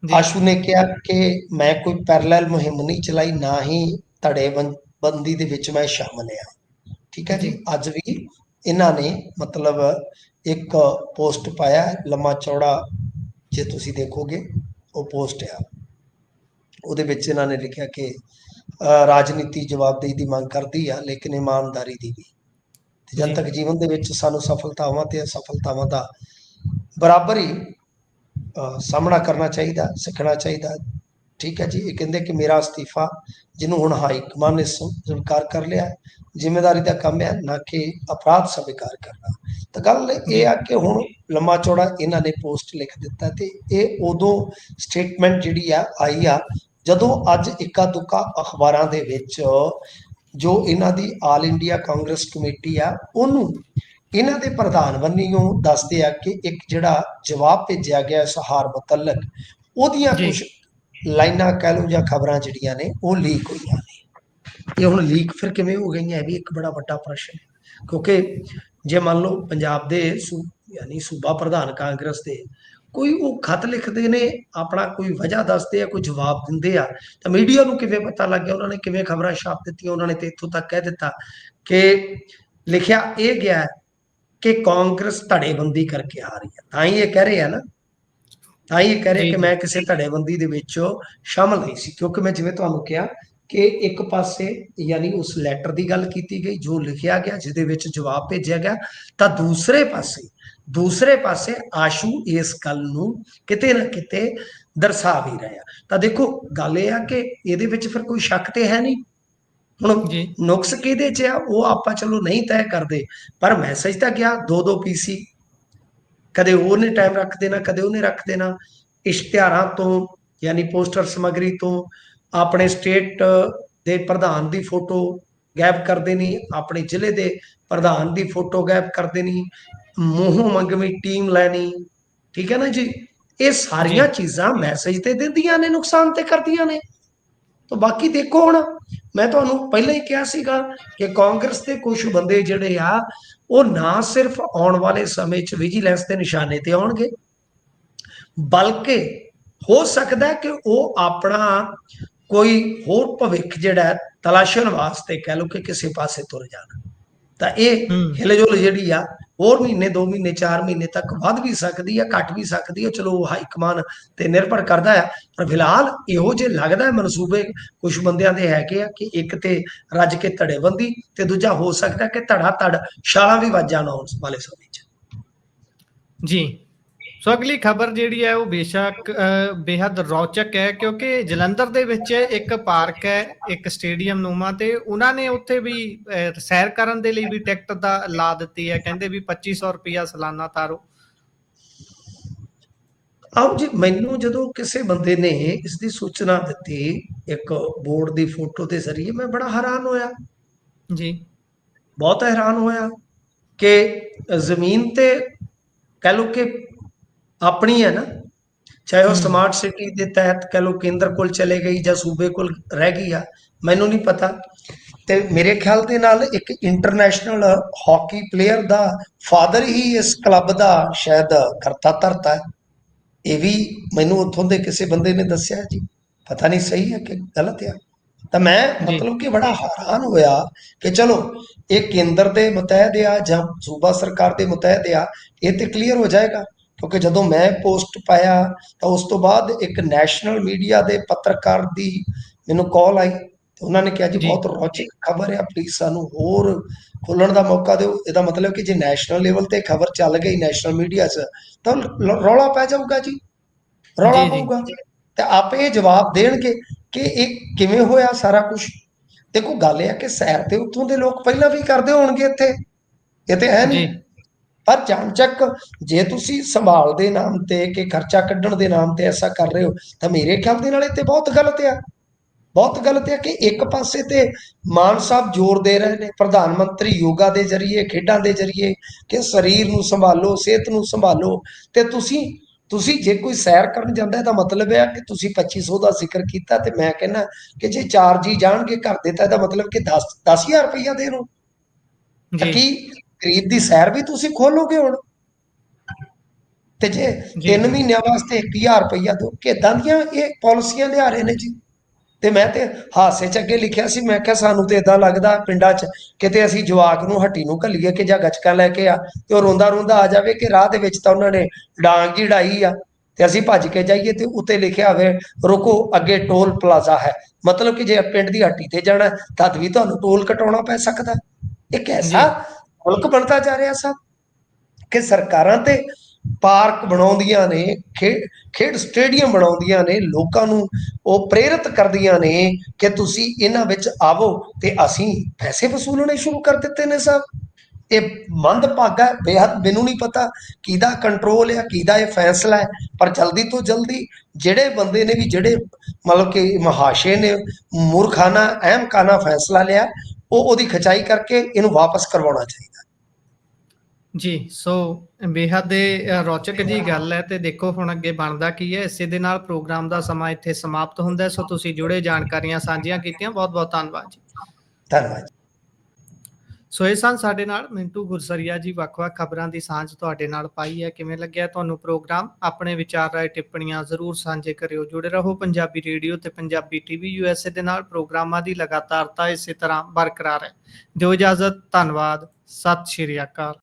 B: ਆਸ਼ੂ ਨੇ ਕਿਹਾ ਕਿ ਮੈਂ ਕੋਈ ਪੈਰਲਲ ਮੁਹਿੰਮ ਨਹੀਂ ਚਲਾਈ ਨਾ ਹੀ ਧੜੇ ਬੰ- ਬੰਦੀ ਦੇ ਵਿੱਚ ਮੈਂ ਸ਼ਾਮਲ ਆ ਠੀਕ ਹੈ ਜੀ। ਅੱਜ ਵੀ ਇਹਨਾਂ ਨੇ ਮਤਲਬ ਇੱਕ ਪੋਸਟ ਪਾਇਆ ਲੰਮਾ ਚੌੜਾ ਜੇ ਤੁਸੀਂ ਦੇਖੋਗੇ ਉਹ ਪੋਸਟ ਆ। ਉਹਦੇ ਵਿੱਚ ਇਹਨਾਂ ਨੇ ਲਿਖਿਆ ਕਿ ਰਾਜਨੀਤੀ ਜਵਾਬਦੇਹੀ ਦੀ ਮੰਗ ਕਰਦੀ ਆ ਲੇਕਿਨ ਇਮਾਨਦਾਰੀ ਦੀ ਵੀ। ਜਨਤਕ ਜੀਵਨ ਦੇ ਵਿੱਚ ਸਾਨੂੰ ਸਫਲਤਾਵਾਂ ਤੇ ਅਸਫਲਤਾਵਾਂ ਦਾ ਬਰਾਬਰ ਹੀ ਸਾਹਮਣਾ ਕਰਨਾ ਚਾਹੀਦਾ, ਸਿੱਖਣਾ ਚਾਹੀਦਾ। ਠੀਕ ਹੈ ਜੀ, ਇਹ ਕਹਿੰਦੇ ਕਿ ਮੇਰਾ ਅਸਤੀਫਾ, ਜਿਹਨੂੰ ਹੁਣ ਹਾਈ ਕਮਾਨ ਨੇ ਸਵ- ਸਵੀਕਾਰ ਕਰ ਲਿਆ ਜ਼ਿੰਮੇਵਾਰੀ ਦਾ ਕੰਮ ਹੈ, ਨਾ ਕਿ ਅਪਰਾਧ ਸਵੀਕਾਰ ਕਰਨਾ। ਤਾਂ ਗੱਲ ਇਹ ਆ ਕਿ ਹੁਣ ਲੰਮਾ ਚੌੜਾ ਇਹਨਾਂ ਨੇ ਪੋਸਟ ਲਿਖ ਦਿੱਤਾ ਤੇ ਇਹ ਉਦੋਂ ਸਟੇਟਮੈਂਟ ਜਿਹੜੀ ਆ, ਆਈ ਆ, ਜਦੋਂ ਅੱਜ ਇੱਕਾ ਦੁੱਕਾ ਅਖਬਾਰਾਂ ਦੇ ਵਿੱਚ ਜੋ ਇਹਨਾਂ ਦੀ ਆਲ ਇੰਡੀਆ ਕਾਂਗਰਸ ਕਮੇਟੀ ਆ, ਉਹਨੂੰ ਇਹਨਾਂ ਦੇ ਪ੍ਰਧਾਨ ਬੰਨੀਓ ਦੱਸਦੇ ਆ ਕਿ ਇੱਕ ਜਿਹੜਾ ਜਵਾਬ ਭੇਜਿਆ ਗਿਆ ਇਸ ਹਾਰ ਮੁਤਲਕ ਉਹਦੀਆਂ। ਕੁਝ ਲਾਈਨਾਂ ਕਹਿ ਲਓ ਜਾਂ ਖਬਰਾਂ ਜਿਹੜੀਆਂ ਨੇ ਉਹ ਲੀਕ ਹੋਈਆਂ ਨੇ ਇਹ ਹੁਣ ਲੀਕ ਫਿਰ ਕਿਵੇਂ ਹੋ ਗਈਆਂ ਇਹ ਵੀ ਇੱਕ ਬੜਾ ਵੱਡਾ ਪ੍ਰਸ਼ਨ ਹੈ ਕਿਉਂਕਿ ਜੇ ਮੰਨ ਲਓ ਪੰਜਾਬ ਦੇ ਯਾਨੀ ਸੂਬਾ ਪ੍ਰਧਾਨ ਕਾਂਗਰਸ ਦੇ ਕੋਈ ਉਹ ਖਤ ਲਿਖਦੇ ਨੇ ਆਪਣਾ ਕੋਈ ਵਜ੍ਹਾ ਦੱਸਦੇ ਆ ਕੋਈ ਜਵਾਬ ਦਿੰਦੇ ਆ ਤਾਂ ਮੀਡੀਆ ਨੂੰ ਕਿਵੇਂ ਪਤਾ ਲੱਗ ਗਿਆ ਉਹਨਾਂ ਨੇ ਕਿਵੇਂ ਖਬਰਾਂ ਛਾਪ ਦਿੱਤੀਆਂ ਉਹਨਾਂ ਨੇ ਤੇ ਇੱਥੋਂ ਤੱਕ ਕਹਿ ਦਿੱਤਾ ਕਿ ਲਿਖਿਆ ਇਹ ਗਿਆ ਹੈ ਕਿ ਕਾਂਗਰਸ ਧੜੇਬੰਦੀ ਕਰਕੇ ਆ ਰਹੀ ਹੈ। ਤਾਂ ਹੀ ਇਹ ਕਹਿ ਰਹੇ ਆ ਨਾ। ਤਾਂ ਹੀ ਇਹ ਕਹਿ ਰਹੇ ਕਿ। ਮੈਂ ਕਿਸੇ ਧੜੇਬੰਦੀ ਦੇ ਵਿੱਚ ਸ਼ਾਮਲ ਨਹੀਂ ਸੀ। ਕਿਉਂਕਿ ਮੈਂ ਜਿਵੇਂ ਤੁਹਾਨੂੰ ਕਿਹਾ ਕਿ ਇੱਕ ਪਾਸੇ ਯਾਨੀ ਉਸ ਲੈਟਰ ਦੀ ਗੱਲ ਕੀਤੀ ਗਈ ਜੋ ਲਿਖਿਆ ਗਿਆ ਜਿਹਦੇ ਵਿੱਚ ਜਵਾਬ ਭੇਜਿਆ ਗਿਆ ਤਾਂ ਦੂਸਰੇ ਪਾਸੇ ਦੂਸਰੇ ਪਾਸੇ ਆਸ਼ੂ ਇਸ ਗੱਲ ਨੂੰ ਕਿਤੇ ਨਾ ਕਿਤੇ ਦਰਸਾ ਵੀ ਰਿਹਾ ਤਾਂ ਦੇਖੋ ਗੱਲ ਇਹ ਆ ਕਿ ਇਹਦੇ ਵਿੱਚ ਫਿਰ ਕੋਈ ਸ਼ੱਕ ਤੇ ਹੈ ਨਹੀਂ। ਹੁਣ
A: ਜੀ।
B: ਨੁਕਸ ਕਿਹਦੇ 'ਚ ਆ? ਉਹ ਆਪਾਂ ਚਲੋ ਨਹੀਂ ਤੈਅ ਕਰਦੇ ਪਰ ਮੈਸੇਜ ਤਾਂ ਗਿਆ ਦੋ ਦੋ ਪੀਸੀ। ਕਦੇ ਉਹਨੇ ਟਾਈਮ ਰੱਖ ਦੇਣਾ ਕਦੇ ਉਹਨੇ ਰੱਖ ਦੇਣਾ। ਇਸ਼ਤਿਹਾਰਾਂ ਤੋਂ ਯਾਨੀ ਪੋਸਟਰ ਸਮੱਗਰੀ ਤੋਂ ਆਪਣੇ ਸਟੇਟ ਦੇ ਪ੍ਰਧਾਨ ਦੀ ਫੋਟੋ ਗਾਇਬ ਕਰ ਦੇਣੀ ਆਪਣੇ ਜ਼ਿਲ੍ਹੇ ਦੇ ਪ੍ਰਧਾਨ ਦੀ ਫੋਟੋ ਗਾਇਬ ਕਰ ਦੇਣੀ ਮੂੰਹੋਂ ਮੰਗਵੀਂ ਟੀਮ ਲੈਣੀ ਠੀਕ ਹੈ ਨਾ ਜੀ? ਇਹ ਸਾਰੀਆਂ ਚੀਜ਼ਾਂ ਮੈਸੇਜ ਤੇ ਦਿੰਦੀਆਂ ਨੇ ਨੁਕਸਾਨ ਤੇ ਕਰਦੀਆਂ ਨੇ। ਤਾਂ ਬਾਕੀ ਦੇਖੋ ਹੁਣ ਮੈਂ ਤੁਹਾਨੂੰ ਪਹਿਲਾਂ ਹੀ ਕਿਹਾ ਸੀਗਾ ਕਿ ਕਾਂਗਰਸ ਦੇ ਕੁਝ ਬੰਦੇ ਜਿਹੜੇ ਆ ਉਹ ਨਾ ਸਿਰਫ ਆਉਣ ਵਾਲੇ ਸਮੇਂ 'ਚ ਵਿਜੀਲੈਂਸ ਦੇ ਨਿਸ਼ਾਨੇ ਤੇ ਆਉਣਗੇ ਬਲਕਿ ਹੋ ਸਕਦਾ ਕਿ ਉਹ ਆਪਣਾ ਕੋਈ ਹੋਰ ਭਵਿੱਖ ਜਿਹੜਾ ਤਲਾਸ਼ਣ ਵਾਸਤੇ ਕਹਿ ਲਓ ਕਿ ਕਿਸੇ ਪਾਸੇ ਤੁਰ ਜਾਣ ਤਾਂ ਇਹ। ਹਿਲਜੁਲ ਜਿਹੜੀ ਆ ਹੋਰ ਮਹੀਨੇ 2 ਮਹੀਨੇ 4 ਮਹੀਨੇ ਤੱਕ ਵੱਧ ਵੀ ਸਕਦੀ ਹੈ ਘਟ ਵੀ ਸਕਦੀ ਹੈ ਚਲੋ ਉਹ ਹਾਈ ਕਮਾਨ ਤੇ ਨਿਰਭਰ ਕਰਦਾ ਆ। ਪਰ ਫਿਲਹਾਲ ਇਹੋ ਜੇ ਲੱਗਦਾ ਹੈ ਮਨਸੂਬੇ ਕੁਝ ਬੰਦਿਆਂ ਦੇ ਹੈਗੇ ਆ ਕਿ ਇੱਕ ਤੇ ਰੱਜ ਕੇ ਧੜੇਬੰਦੀ ਤੇ ਦੂਜਾ ਹੋ ਸਕਦਾ ਕਿ ਧੜਾ ਧੜ ਛਾਲਾਂ ਵੀ ਵੱਜ ਜਾਣ ਆਉਣ ਵਾਲੇ ਸਮੇਂ 'ਚ।
A: ਜੀ। ਸੋ ਅਗਲੀ ਖਬਰ ਜਿਹੜੀ ਹੈ ਉਹ ਬੇਸ਼ੱਕ ਬੇहद ਰੌਚਕ ਹੈ ਕਿਉਂਕਿ ਜਲੰਧਰ ਦੇ ਵਿੱਚ ਇੱਕ ਪਾਰਕ ਹੈ ਇੱਕ ਸਟੇਡੀਅਮ ਨੂਮਾ ਤੇ ਉਹਨਾਂ ਨੇ ਉੱਥੇ ਵੀ ਸੈਰ ਕਰਨ ਦੇ ਲਈ ਵੀ ਟਿਕਟ ਦਾ ਲਾ ਦਿੱਤੀ ਹੈ ਕਹਿੰਦੇ ਵੀ 2500 ਰੁਪਿਆ ਸਾਲਾਨਾ ਤਾਰੋ।
B: ਆਓ ਜੀ ਮੈਨੂੰ ਜਦੋਂ ਕਿਸੇ ਬੰਦੇ ਨੇ ਇਸ ਦੀ ਸੂਚਨਾ ਦਿੱਤੀ ਇੱਕ ਬੋਰਡ ਦੀ ਫੋਟੋ ਦੇ ਜ਼ਰੀਏ ਮੈਂ ਬੜਾ ਹੈਰਾਨ ਹੋਇਆ।
A: ਜੀ।
B: ਬਹੁਤ ਹੈਰਾਨ ਹੋਇਆ ਕਿ ਜ਼ਮੀਨ ਤੇ ਕਹਿ ਲਓ ਕਿ ਆਪਣੀ ਹੈ ਨਾ ਚਾਹੇ ਉਹ। ਸਮਾਰਟ ਸਿਟੀ ਦੇ ਤਹਿਤ ਕਹਿ ਲਓ ਕੇਂਦਰ ਕੋਲ ਚਲੇ ਗਈ ਜਾਂ ਸੂਬੇ ਕੋਲ ਰਹਿ ਗਈ ਆ ਮੈਨੂੰ ਨਹੀਂ ਪਤਾ। ਤੇ ਮੇਰੇ ਖਿਆਲ ਦੇ ਨਾਲ ਇੱਕ ਇੰਟਰਨੈਸ਼ਨਲ ਹਾਕੀ ਪਲੇਅਰ ਦਾ ਫਾਦਰ ਹੀ ਇਸ ਕਲੱਬ ਦਾ ਸ਼ਾਇਦ ਕਰਤਾ ਧਰਤਾ ਹੈ। ਇਹ ਵੀ ਮੈਨੂੰ ਉੱਥੋਂ ਦੇ ਕਿਸੇ ਬੰਦੇ ਨੇ ਦੱਸਿਆ ਜੀ। ਪਤਾ ਨਹੀਂ ਸਹੀ ਹੈ ਕਿ ਗਲਤ ਹੈ ਤਾਂ ਮੈਂ। ਮਤਲਬ ਕਿ ਬੜਾ ਹੈਰਾਨ ਹੋਇਆ ਕਿ ਚਲੋ ਇਹ ਕੇਂਦਰ ਦੇ ਮੁਤਹਿਦ ਆ ਜਾਂ ਸੂਬਾ ਸਰਕਾਰ ਦੇ ਮੁਤਹਿਦ ਆ ਇਹ ਤੇ ਕਲੀਅਰ ਹੋ ਜਾਏਗਾ। ਕਿਉਂਕਿ ਜਦੋਂ ਮੈਂ ਪੋਸਟ ਪਾਇਆ ਤਾਂ ਉਸ ਤੋਂ ਬਾਅਦ ਇੱਕ ਨੈਸ਼ਨਲ ਮੀਡੀਆ ਦੇ ਪੱਤਰਕਾਰ ਦੀ ਮੈਨੂੰ ਕਾਲ ਆਈ ਤੇ ਉਹਨਾਂ ਨੇ ਕਿਹਾ ਜੀ। ਬਹੁਤ ਰੌਚਕ ਖਬਰ ਹੈ ਪਲੀਜ਼ ਸਾਨੂੰ ਹੋਰ ਖੋਲਣ ਦਾ ਮੌਕਾ ਦਿਓ। ਇਹਦਾ ਮਤਲਬ ਕਿ ਜੇ ਨੈਸ਼ਨਲ ਲੈਵਲ ਤੇ ਖਬਰ ਚੱਲ ਗਈ ਨੈਸ਼ਨਲ ਮੀਡੀਆ 'ਚ ਤਾਂ ਰੌਲਾ ਪੈ ਜਾਊਗਾ ਜੀ। ਰੌਲਾ। ਪਊਗਾ। ਤੇ ਆਪੇ ਇਹ ਜਵਾਬ ਦੇਣਗੇ ਕਿ ਇਹ ਕਿਵੇਂ ਹੋਇਆ ਸਾਰਾ ਕੁਝ ਦੇਖੋ ਗੱਲ ਇਹ ਹੈ ਕਿ ਸੈਰ ਤੇ ਉੱਥੋਂ ਦੇ ਲੋਕ ਪਹਿਲਾਂ ਵੀ ਕਰਦੇ ਹੋਣਗੇ ਇੱਥੇ। ਇਹ ਤੇ ਹੈ ਨਹੀਂ। ਪਰ ਜਾਣਚੱਕ ਜੇ ਤੁਸੀਂ ਸੰਭਾਲ ਦੇ ਨਾਮ ਤੇ ਕਿ ਖਰਚਾ ਕੱਢਣ ਦੇ ਨਾਮ ਤੇ ਐਸਾ ਕਰ ਰਹੇ ਹੋ ਤਾਂ ਮੇਰੇ ਖਿਆਲ ਦੇ ਨਾਲ ਇਹ ਤੇ ਬਹੁਤ ਗਲਤ ਆ। ਬਹੁਤ ਗਲਤ ਹੈ ਕਿ ਇੱਕ ਪਾਸੇ ਤੇ ਮਾਨ ਸਾਹਿਬ ਜ਼ੋਰ ਦੇ ਰਹੇ ਨੇ ਪ੍ਰਧਾਨ ਮੰਤਰੀ ਯੋਗਾ ਦੇ ਜ਼ਰੀਏ ਖੇਡਾਂ ਦੇ ਜ਼ਰੀਏ ਕਿ ਸਰੀਰ ਨੂੰ ਸੰਭਾਲੋ ਸਿਹਤ ਨੂੰ ਸੰਭਾਲੋ ਤੇ ਤੁਸੀਂ ਤੁਸੀਂ ਜੇ ਕੋਈ ਸੈਰ ਕਰਨ ਜਾਂਦਾ ਹੈ ਤਾਂ ਮਤਲਬ ਹੈ ਕਿ ਤੁਸੀਂ 2500 ਦਾ ਜ਼ਿਕਰ ਕੀਤਾ ਤੇ ਮੈਂ ਕਹਿੰਦਾ ਕਿ ਜੇ ਚਾਰ ਜੀ ਜਾਣਗੇ ਘਰ ਦੇ ਤਾਂ ਇਹਦਾ ਮਤਲਬ ਕਿ 10 10000 ਰੁਪਈਆ ਦੇ ਨੂੰ
A: ਜੀ।
B: ਕੀ ਗਰੀਬ ਦੀ ਸੈਰ ਵੀ ਤੁਸੀਂ ਖੋਲੋਗੇ ਹੁਣ? ਤੇ ਜੇ
A: ਜੀ,
B: 3
A: ਜੀ।
B: ਮਹੀਨਿਆਂ ਵਾਸਤੇ 1000 ਰੁਪਈਆ ਦਿਓ ਕਿਦਾਂ ਦੀਆਂ ਇਹ ਪਾਲਿਸੀਆਂ ਲਿਆ ਰਹੇ ਨੇ ਜੀ? ਤੇ ਮੈਂ ਤੇ ਹਾਸੇ ਚ ਅੱਗੇ ਲਿਖਿਆ ਸੀ ਮੈਂ ਕਿਹਾ ਸਾਨੂੰ ਤੇ ਇਦਾਂ ਲੱਗਦਾ ਪਿੰਡਾਂ 'ਚ ਕਿਤੇ ਅਸੀਂ ਜਵਾਕ ਨੂੰ ਹੱਟੀ ਨੂੰ ਘੱਲੀਏ ਕਿ ਜਾਂ ਗੱਚਕਾ ਲੈ ਕੇ ਆ ਤੇ ਉਹ ਰੋਂਦਾ ਰੋਂਦਾ ਆ ਜਾਵੇ ਕਿ ਰਾਹ ਦੇ ਵਿੱਚ ਤਾਂ ਉਹਨਾਂ ਨੇ ਡਾਂਗ ਹੀ ਢਾਈ ਆ ਤੇ ਅਸੀਂ ਭੱਜ ਕੇ ਜਾਈਏ ਤੇ ਉੱਤੇ ਲਿਖਿਆ ਹੋਵੇ ਰੁਕੋ ਅੱਗੇ ਟੋਲ ਪਲਾਜ਼ਾ ਹੈ। ਮਤਲਬ ਕਿ ਜੇ ਪਿੰਡ ਦੀ ਹੱਟੀ ਤੇ ਜਾਣਾ ਤਦ ਵੀ ਤੁਹਾਨੂੰ ਟੋਲ ਕਟਾਉਣਾ ਪੈ ਸਕਦਾ। ਇੱਕ ਐਸਾ ਮੁਲਕ ਬਣਦਾ ਜਾ ਰਿਹਾ ਸਭ ਕਿ ਸਰਕਾਰਾਂ ਤੇ ਪਾਰਕ ਬਣਾਉਂਦੀਆਂ ਨੇ ਖੇਡ ਸਟੇਡੀਅਮ ਬਣਾਉਂਦੀਆਂ ਨੇ, ਲੋਕਾਂ ਨੂੰ ਉਹ ਪ੍ਰੇਰਿਤ ਕਰਦੀਆਂ ਨੇ ਕਿ ਤੁਸੀਂ ਇਹਨਾਂ ਵਿੱਚ ਆਵੋ ਤੇ ਅਸੀਂ ਪੈਸੇ ਵਸੂਲਣੇ ਸ਼ੁਰੂ ਕਰ ਦਿੱਤੇ ਨੇ ਸਭ ਇਹ ਮੰਦਭਾਗਾ ਹੈ, ਬੇਹੱਦ ਮੈਨੂੰ ਨਹੀਂ ਪਤਾ ਕਿਹਦਾ ਕੰਟਰੋਲ ਹੈ ਕਿਹਦਾ ਇਹ ਫੈਸਲਾ ਹੈ, ਪਰ ਜਲਦੀ ਤੋਂ ਜਲਦੀ ਜਿਹੜੇ ਬੰਦੇ ਨੇ ਵੀ ਜਿਹੜੇ ਮਤਲਬ ਕਿ ਮਹਾਸ਼ੇ ਨੇ, ਮੂਰਖਾਨਾ, ਅਹਿਮਕਾਨਾ ਫੈਸਲਾ ਲਿਆ ਉਹ ਉਹਦੀ ਖਚਾਈ ਕਰਕੇ ਇਹਨੂੰ ਵਾਪਸ ਕਰਵਾਉਣਾ ਚਾਹੀਦਾ।
A: ਜੀ ਸੋ ਬੇਹੱਦ ਦੇ ਰੌਚਕ ਜੀ ਗੱਲ ਹੈ ਤੇ ਦੇਖੋ ਹੁਣ ਅੱਗੇ ਬਣਦਾ ਕੀ ਹੈ। ਇਸੇ ਦੇ ਨਾਲ ਪ੍ਰੋਗਰਾਮ ਦਾ ਸਮਾਂ ਇੱਥੇ ਸਮਾਪਤ ਹੁੰਦਾ ਸੋ ਤੁਸੀਂ ਜੁੜੇ ਜਾਣਕਾਰੀਆਂ ਸਾਂਝੀਆਂ ਕੀਤੀਆਂ। ਬਹੁਤ ਬਹੁਤ ਧੰਨਵਾਦ ਜੀ।
B: ਧੰਨਵਾਦ
A: ਸੋ ਇਹ ਸਨ ਸਾਡੇ ਨਾਲ ਮਿੰਟੂ ਗੁਰਸਰੀਆ ਜੀ, ਵੱਖ-ਵੱਖ ਖਬਰਾਂ ਦੀ ਸਾਂਝ ਤੁਹਾਡੇ ਨਾਲ ਪਾਈ ਹੈ। ਕਿਵੇਂ ਲੱਗਿਆ ਤੁਹਾਨੂੰ ਪ੍ਰੋਗਰਾਮ? ਆਪਣੇ ਵਿਚਾਰ ਰਾਏ ਟਿੱਪਣੀਆਂ ਜ਼ਰੂਰ ਸਾਂਝੇ ਕਰਿਓ। ਜੁੜੇ ਰਹੋ ਪੰਜਾਬੀ ਰੇਡੀਓ ਤੇ ਪੰਜਾਬੀ ਟੀਵੀ ਯੂਐਸਏ ਦੇ ਨਾਲ। ਪ੍ਰੋਗਰਾਮਾਂ ਦੀ ਲਗਾਤਾਰਤਾ ਇਸੇ ਤਰ੍ਹਾਂ ਬਰਕਰਾਰ ਹੈ। ਦਿਓ ਇਜਾਜ਼ਤ, ਧੰਨਵਾਦ। ਸਤਿ ਸ਼੍ਰੀ ਅਕਾਲ।